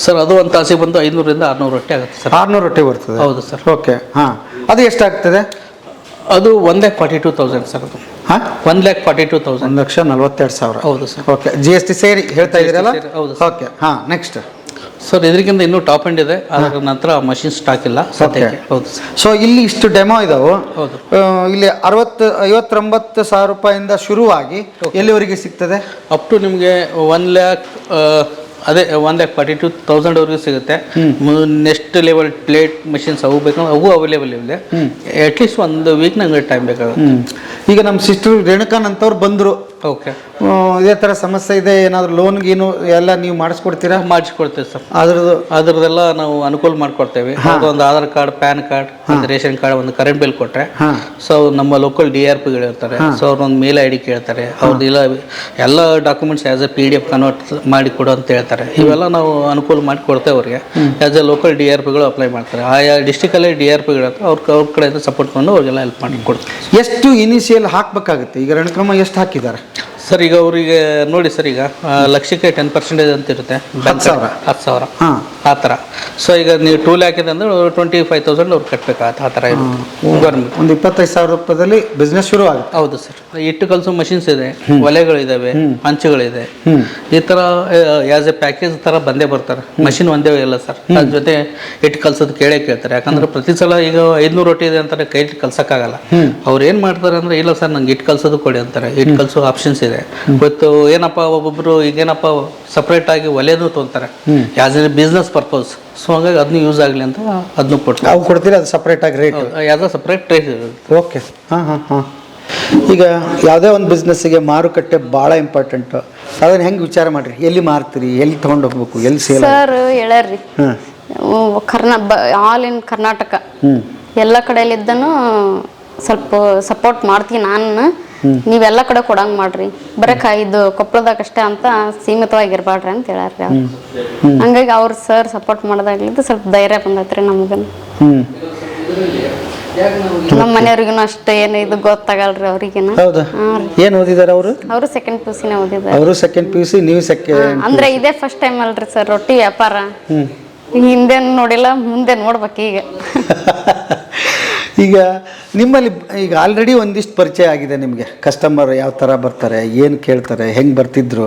ಸರ್ ಅದು ಒಂದು ತಾಸಿಗೆ ಬಂದು ಐನೂರಿಂದ ಆರುನೂರು ರೊಟ್ಟಿ ಆಗುತ್ತೆ ಸರ್. ಆರುನೂರು ರೊಟ್ಟಿ ಬರ್ತದೆ. ಹೌದು ಸರ್. ಓಕೆ ಹಾಂ. ಅದು ಎಷ್ಟಾಗ್ತದೆ? ಅದು one lakh forty two thousand sir ಅದು. ಹಾಂ? One lakh forty two thousand ಒಂದು ಲಕ್ಷ ನಲ್ವತ್ತೆರಡು ಸಾವಿರ. ಹೌದು sir. Okay G S T ಸೇರಿ ಹೇಳ್ತಾ ಇದ್ದೀರಲ್ಲ? ಹೌದು ಓಕೆ ಹಾಂ ನೆಕ್ಸ್ಟ್ ಸರ್ ಇದಕ್ಕಿಂತ ಇನ್ನೂ ಟಾಪ್ ಎಂಡ್ ಇದೆ. ಅದರ ನಂತರ ಮಷಿನ್ ಸ್ಟಾಕ್ ಇಲ್ಲ. ಸದ್ಯಕ್ಕೆ. ಹೌದು ಸರ್. ಸೊ ಇಲ್ಲಿ ಇಷ್ಟು ಡೆಮೋ ಇದಾವೆ. ಹೌದು. ಇಲ್ಲಿ ಅರವತ್ತು ಐವತ್ತೊಂಬತ್ತು ಸಾವಿರ ರೂಪಾಯಿಂದ ಶುರುವಾಗಿ ಎಲ್ಲಿವರೆಗೆ ಸಿಗ್ತದೆ? ಅಪ್ ಟು ನಿಮಗೆ ಒನ್ ಲ್ಯಾಕ್ ಅದೇ ಒನ್ ಲ್ಯಾಕ್ ಫಾರ್ಟಿ ಟು ತೌಸಂಡ್ವರೆಗೂ ಸಿಗುತ್ತೆ. ನೆಕ್ಸ್ಟ್ ಲೆವೆಲ್ ಪ್ಲೇಟ್ ಮಷಿನ್ಸ್ ಅವು ಬೇಕಂದ್ರೆ ಅವು ಅವೈಲೇಬಲ್ ಇದೆ ಅಟ್ಲೀಸ್ಟ್ ಒಂದು ವೀಕ್ ನಂಗೆ ಟೈಮ್ ಬೇಕಾಗುತ್ತೆ. ಈಗ ನಮ್ಮ ಸಿಸ್ಟರ್ ರೇಣುಕಾನ್ ಅಂತವ್ರು ಬಂದರು. ಓಕೆ ಇದೇ ಥರ ಸಮಸ್ಯೆ ಇದೆ ಏನಾದರೂ ಲೋನ್ ಗೀನು ಎಲ್ಲ ನೀವು ಮಾಡಿಸ್ಕೊಡ್ತೀರಾ? ಮಾಡಿಸ್ಕೊಡ್ತೇವೆ ಸರ್. ಅದ್ರದ್ದು? ಅದ್ರದ್ದೆಲ್ಲ ನಾವು ಅನುಕೂಲ ಮಾಡ್ಕೊಡ್ತೇವೆ. ಒಂದು ಆಧಾರ್ ಕಾರ್ಡ್ ಪ್ಯಾನ್ ಕಾರ್ಡ್ ಒಂದು ರೇಷನ್ ಕಾರ್ಡ್ ಒಂದು ಕರೆಂಟ್ ಬಿಲ್ ಕೊಟ್ರೆ. ಹಾಂ. ಸೊ ನಮ್ಮ ಲೋಕಲ್ ಡಿ ಆರ್ ಪಿಗಳು ಇರ್ತಾರೆ. ಸೊ ಅವ್ರೊಂದು ಮೇಲ್ ಐ ಡಿ ಕೇಳ್ತಾರೆ. ಅವ್ರದ್ದು ಇಲ್ಲ ಎಲ್ಲ documents as a P D F convert ಮಾಡಿ ಕೊಡು ಅಂತ ಹೇಳ್ತಾರೆ. ಇವೆಲ್ಲ ನಾವು ಅನುಕೂಲ ಮಾಡಿ ಕೊಡ್ತೇವೆ ಅವ್ರಿಗೆ. As a local D R ಪಿಗಳು apply ಮಾಡ್ತಾರೆ. ಆಯಾ ಡಿಸ್ಟಿಕಲ್ಲೇ ಡಿ ಆರ್ ಪಿಗಳು ಅವ್ರ ಅವ್ರ ಕಡೆಯಿಂದ ಸಪೋರ್ಟ್ ಕೊಂಡು ಅವ್ರಿಗೆಲ್ಲ ಹೆಲ್ಪ್ ಮಾಡಿ ಕೊಡ್ತಾರೆ ಎಷ್ಟು ಇನಿಷಿಯಲ್ ಹಾಕಬೇಕಾಗುತ್ತೆ? ಈಗ ರಣಕ್ರಮ ಎಷ್ಟು ಹಾಕಿದ್ದಾರೆ? ಸರ್ ಈಗ ಅವರಿಗೆ ನೋಡಿ ಸರ್ ಈಗ ಆ, ಲಕ್ಷಕ್ಕೆ ಟೆನ್ ಪರ್ಸೆಂಟೇಜ್ ಅಂತ ಇರುತ್ತೆ ಹತ್ತು ಸಾವಿರ. ಹತ್ತು ಸಾವಿರ. ಹಾಂ. ಆ ಥರ. ಸೊ ಈಗ ನೀವು ಟೂಲ್ ಲ್ಯಾಕ್ ಇದೆ ಅಂದ್ರೆ ಟ್ವೆಂಟಿ ಫೈವ್ ತೌಸಂಡ್ ಅವ್ರು ಕಟ್ಟಬೇಕಾಗತ್ತೆ ಆ ಥರ ಗೌರ್ಮೆಂಟ್ ಒಂದು ಇಪ್ಪತ್ತೈದು ಸಾವಿರ ರೂಪಾಯಿದಲ್ಲಿ ಬಿಸ್ನೆಸ್ ಶುರು ಆಗುತ್ತೆ. ಹೌದು ಸರ್ ಇಟ್ಟು ಕಲಸೋ ಮಷಿನ್ಸ್ ಇದೆ. ಒಲೆಗಳಿದ್ದಾವೆ ಹಂಚುಗಳಿದೆ. ಈ ಥರ ಆ್ಯಸ್ ಎ ಪ್ಯಾಕೇಜ್ ತರ ಬಂದೇ ಬರ್ತಾರೆ. ಮಷಿನ್ ಒಂದೇ ಇಲ್ಲ ಸರ್ ಅದ್ರ ಜೊತೆ ಇಟ್ಟು ಕಲ್ಸೋದು ಕೇಳೇ ಕೇಳ್ತಾರೆ. ಯಾಕಂದ್ರೆ ಪ್ರತಿ ಸಲ ಈಗ ಐದ್ನೂರು ರೊಟ್ಟಿ ಇದೆ ಅಂತಾರೆ ಕೈ ಕಲ್ಸಕ್ಕಾಗಲ್ಲ. ಅವ್ರು ಏನು ಮಾಡ್ತಾರೆ ಅಂದರೆ ಇಲ್ಲ ಸರ್ ನಂಗೆ ಇಟ್ಟು ಕಲ್ಸೋದು ಕೊಡಿ ಅಂತಾರೆ. ಇಟ್ಟು ಕಲ್ಸೋ ಆಪ್ಷನ್ಸ್ ಇದೆ. ಇವತ್ತು ಏನಪ್ಪ ಒಬ್ಬೊಬ್ರು ಈಗೇನಪ್ಪ ಸಪ್ರೇಟ್ ಆಗಿ ಒಲೆನೂ ತೊಗೊಂತಾರೆ as a business purpose so ಹಂಗಾಗಿ ಅದನ್ನ ಯೂಸ್ ಆಗಲಿ ಅಂತ ಅದನ್ನು ಕೊಟ್ಟು ಅವು ಕೊಡ್ತೀರಿ? ಅದು ಸಪ್ರೇಟಾಗಿ ರೇಟ್ ಯಾವುದೋ ಸಪ್ರೇಟ್ ಪ್ರೈಸ್ ಇರುತ್ತೆ. ಓಕೆ ಹಾಂ ಹಾಂ ಹಾಂ. ಈಗ ಯಾವುದೇ ಒಂದು ಬಿಸ್ನೆಸ್ಸಿಗೆ ಮಾರುಕಟ್ಟೆ ಭಾಳ ಇಂಪಾರ್ಟೆಂಟು ಅದನ್ನು ಹೆಂಗೆ ವಿಚಾರ ಮಾಡಿರಿ? ಎಲ್ಲಿ ಮಾರ್ತೀರಿ? ಎಲ್ಲಿ ತೊಗೊಂಡು ಹೋಗ್ಬೇಕು? ಎಲ್ಲಿ ಸೇಲ್ ಸರ್ ಹೇಳ್ಯಾರ್ರಿ. ಹಾಂ. ಕರ್ನಾ ಬ ಆಲ್ ಇನ್ ಕರ್ನಾಟಕ. ಎಲ್ಲ ಕಡೆಯಲ್ಲಿದ್ದನು ಸ್ವಲ್ಪ ಸಪೋರ್ಟ್ ಮಾಡ್ತೀನಿ ನಾನು. ನೀವೆಲ್ಲ ಕಡೆ ಕೊಡಂಗ್ ಮಾಡ್ರಿ. ಬರೀ ಇದು ಕೊಪ್ಪಳದಾಗಷ್ಟೇ ಅಂತ ಸೀಮಿತವಾಗಿರ್ಬಾಡ್ರಿ ಅಂತ ಹೇಳಾರ್ರಿ ಅವ್ರು. ಹಂಗಾಗಿ ಅವ್ರ ಸರ್ ಸಪೋರ್ಟ್ ಮಾಡೋದಾಗ್ಲಿದ್ದು ಸ್ವಲ್ಪ ಧೈರ್ಯ ಬಂದೈತ್ರಿ ನಮಗನ್. ನಮ್ಮ ಮನೆಯವ್ರಿಗೂ ಅಷ್ಟು ಏನು ಇದು ಗೊತ್ತಾಗಲ್ರಿ ಅವ್ರಿಗೇನ. ಹೌದಾ? ಏನು ಓದಿದ್ದಾರೆ ಅವರು? ಅವರು ಸೆಕೆಂಡ್ ಪಿ ಸಿನೇ ಓದಿದ್ದಾರೆ ಅವರು ಸೆಕೆಂಡ್ ಪಿ ಯು ಸಿ ನೀವು ಸೆಕೆಂಡ್ ಅಂದ್ರೆ ಇದೇ ಫಸ್ಟ್ ಟೈಮ್ ಅಲ್ರಿ ಸರ್ ರೊಟ್ಟಿ ವ್ಯಾಪಾರ. ಹಿಂದೆ ನೋಡಿಲ್ಲ ಮುಂದೆ ನೋಡ್ಬೇಕು ಈಗ ಈಗ ನಿಮ್ಮಲ್ಲಿ ಈಗ ಆಲ್ರೆಡಿ ಒಂದಿಷ್ಟು ಪರಿಚಯ ಆಗಿದೆ ನಿಮಗೆ. ಕಸ್ಟಮರ್ ಯಾವ ಥರ ಬರ್ತಾರೆ ಏನು ಕೇಳ್ತಾರೆ ಹೆಂಗೆ ಬರ್ತಿದ್ರು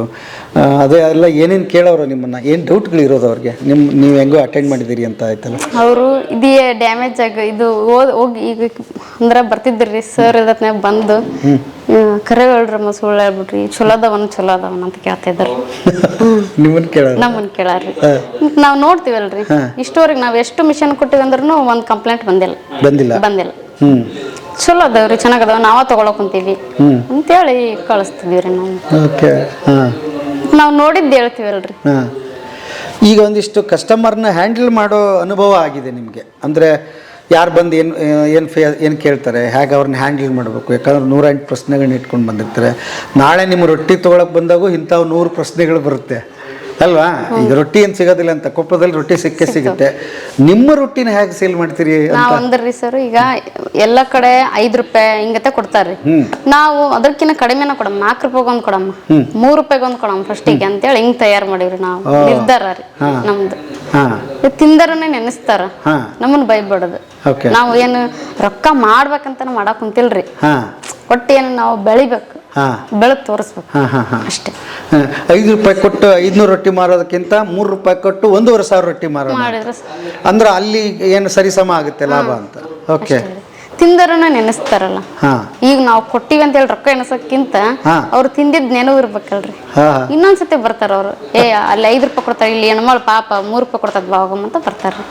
ಅದೇ ಎಲ್ಲ ಏನೇನು ಕೇಳೋರು ನಿಮ್ಮನ್ನು? ಏನು ಡೌಟ್ಗಳು ಇರೋದು ಅವ್ರಿಗೆ? ನಿಮ್ಮ ನೀವು ಹೆಂಗೋ ಅಟೆಂಡ್ ಮಾಡಿದ್ದೀರಿ ಅಂತ ಆಯ್ತಲ್ಲ? ಅವರು ಇದೇ ಡ್ಯಾಮೇಜ್ ಆಗ ಇದು ಹೋಗಿ ಈಗ ಅಂದ್ರೆ ಬರ್ತಿದ್ರಿ ಸರ್ ಇದತ್ನಾಗ ಬಂದು. ಕರೆ ಹೇಳ್ರಮ್ಮ ಸುಳ್ಳು ಹೇಳ್ಬಿಟ್ರಿ. ಚಲೋ ಅದಾವನ್ ಚಲೋ ಅದಾವನ್ ಅಂತ ಕೇಳ್ತಿದ್ರು. ನಿಮ್ಮನ್ನ ಕೇಳೋದು ನಮ್ಮನ್ನ ಕೇಳಾರ್ರಿ. ನಾವು ನೋಡ್ತೀವಲ್ರಿ. ಇಷ್ಟವರೆಗೆ ನಾವು ಎಷ್ಟು ಮಿಷನ್ ಕೊಟ್ಟಿವಿ ಅಂದ್ರೂ ಒಂದು ಕಂಪ್ಲೇಂಟ್ ಬಂದಿಲ್ಲ. ಬಂದಿಲ್ಲ. ಬಂದಿಲ್ಲ. ಚಲೋ ಅದಾವ್ರಿ ಚೆನ್ನಾಗದಾವ. ನಾವ ತಗೊಳಕ್ ಕುಂತೀವಿ. ಅಂತೇಳಿ ಕಳಿಸ್ತಿದೀವಿ ರೀ ನಾವು. ಓಕೆ. ನಾವು ನೋಡಿದ್ದು ಹೇಳ್ತೀವಲ್ರಿ. ಈಗ ಒಂದಿಷ್ಟು ಕಸ್ಟಮರ್ನ ಹ್ಯಾಂಡಲ್ ಮಾಡೋ ಅನುಭವ ಆಗಿದೆ ನಿಮಗೆ. ಅಂದರೆ ಯಾರು ಬಂದು ಏನು ಏನು ಫೇ, ಏನು ಕೇಳ್ತಾರೆ? ಹೇಗೆ ಅವ್ರನ್ನ ಹ್ಯಾಂಡಲ್ ಮಾಡಬೇಕು? ಯಾಕಂದ್ರೆ ನೂರೆಂಟು ಪ್ರಶ್ನೆಗಳನ್ನ ಇಟ್ಕೊಂಡು ಬಂದಿರ್ತಾರೆ. ನಾಳೆ ನಿಮ್ಮ ರೊಟ್ಟಿ ತೊಗೊಳಕ್ಕೆ ಬಂದಾಗೂ ಇಂಥವು ನೂರು ಪ್ರಶ್ನೆಗಳು ಬರುತ್ತೆ. ಅಲ್ವಾ? ಈಗ ರೊಟ್ಟಿ ಏನು ಸಿಗೋದಿಲ್ಲ ಅಂತ ಕೊಪ್ಪದಲ್ಲಿ ರೊಟ್ಟಿ ಸಿಕ್ಕೇ ಸಿಗುತ್ತೆ. ನಿಮ್ಮ ರೊಟ್ಟಿನ ಹೇಗೆ ಸೇಲ್ ಮಾಡ್ತೀರಿ ನಾವ್ ಅಂದ್ರಿ ಸರ್ ಈಗ ಎಲ್ಲ ಕಡೆ ಐದ್ ರೂಪಾಯಿ ಹಿಂಗತೆ ಕೊಡ್ತಾರ್ರಿ. ನಾವು ಅದಕ್ಕಿಂತ ಕಡಿಮೆನ ಕೊಡಮ್ಮ ನಾಲ್ಕು ರೂಪಾಯಿಗೆ ಒಂದ್ ಕೊಡಮ್ಮ. ಮೂರ್ ರೂಪಾಯಿಗೆ ಒಂದ್ ಕೊಡಮ್ಮ ಫಸ್ಟಿಗೆ ಅಂತೇಳಿ ಹಿಂಗ್ ತಯಾರು ಮಾಡಿವ್ರಿ ನಾವು. ನಿರ್ಧಾರ ರೀ ನಮ್ದು. ಇದ್ ತಿಂದರನೇ ನೆನೆಸ್ತಾರ. ಹಾಂ. ನಮ್ಮನ್ನ ಬೈಬಾರ್ದು ಓಕೆ ನಾವು ಏನು ರೊಕ್ಕ ಮಾಡ್ಬೇಕಂತ ಮಾಡಕ್ ಕುಂತಿಲ್ರಿ. ಒಟ್ಟು ಏನು ನಾವು ಬೆಳಿಬೇಕು. ಹಾಂ. ಬೆಳೆದು ತೋರಿಸ್ಬೇಕು. ಹಾಂ ಹಾಂ ಹಾಂ. ಅಷ್ಟೇ. ಐದು ರೂಪಾಯಿ ಕೊಟ್ಟು ಐದುನೂರು ರೊಟ್ಟಿ ಮಾರೋದಕ್ಕಿಂತ ಮೂರು ರೂಪಾಯಿ ಕೊಟ್ಟು ಒಂದೂವರೆ ಸಾವಿರ ರೊಟ್ಟಿ ಮಾಡಿದ್ರೆ ಅಂದ್ರೆ ಅಲ್ಲಿ ಏನು ಸರಿಸಮ ಆಗುತ್ತೆ ಲಾಭ ಅಂತ. ಓಕೆ ತಿಂದರನ ನೆನೆಸ್ತಾರಲ್ಲ. ಈಗ ನಾವು ಕೊಟ್ಟಿವಿ ಅಂತ ಹೇಳಿ ರೊಕ್ಕ ಎಣಸಕ್ಕಿಂತ. ಅವ್ರು ತಿಂದಿದ್ ನೆನವು ಇರ್ಬೇಕಲ್ರಿ. ಇನ್ನೊಂದ್ಸತಿ ಬರ್ತಾರ ಅವ್ರು. ಏ ಅಲ್ಲಿ ಐದು ರೂಪಾಯಿ ಕೊಡ್ತಾರ ಇಲ್ಲಿ ಹೆಣ್ಮಳು ಪಾಪ ಮೂರು ರೂಪಾಯಿ ಕೊಡ್ತದ ಬಾವಗಮ್ಮ ಅಂತ ಬರ್ತಾರೆ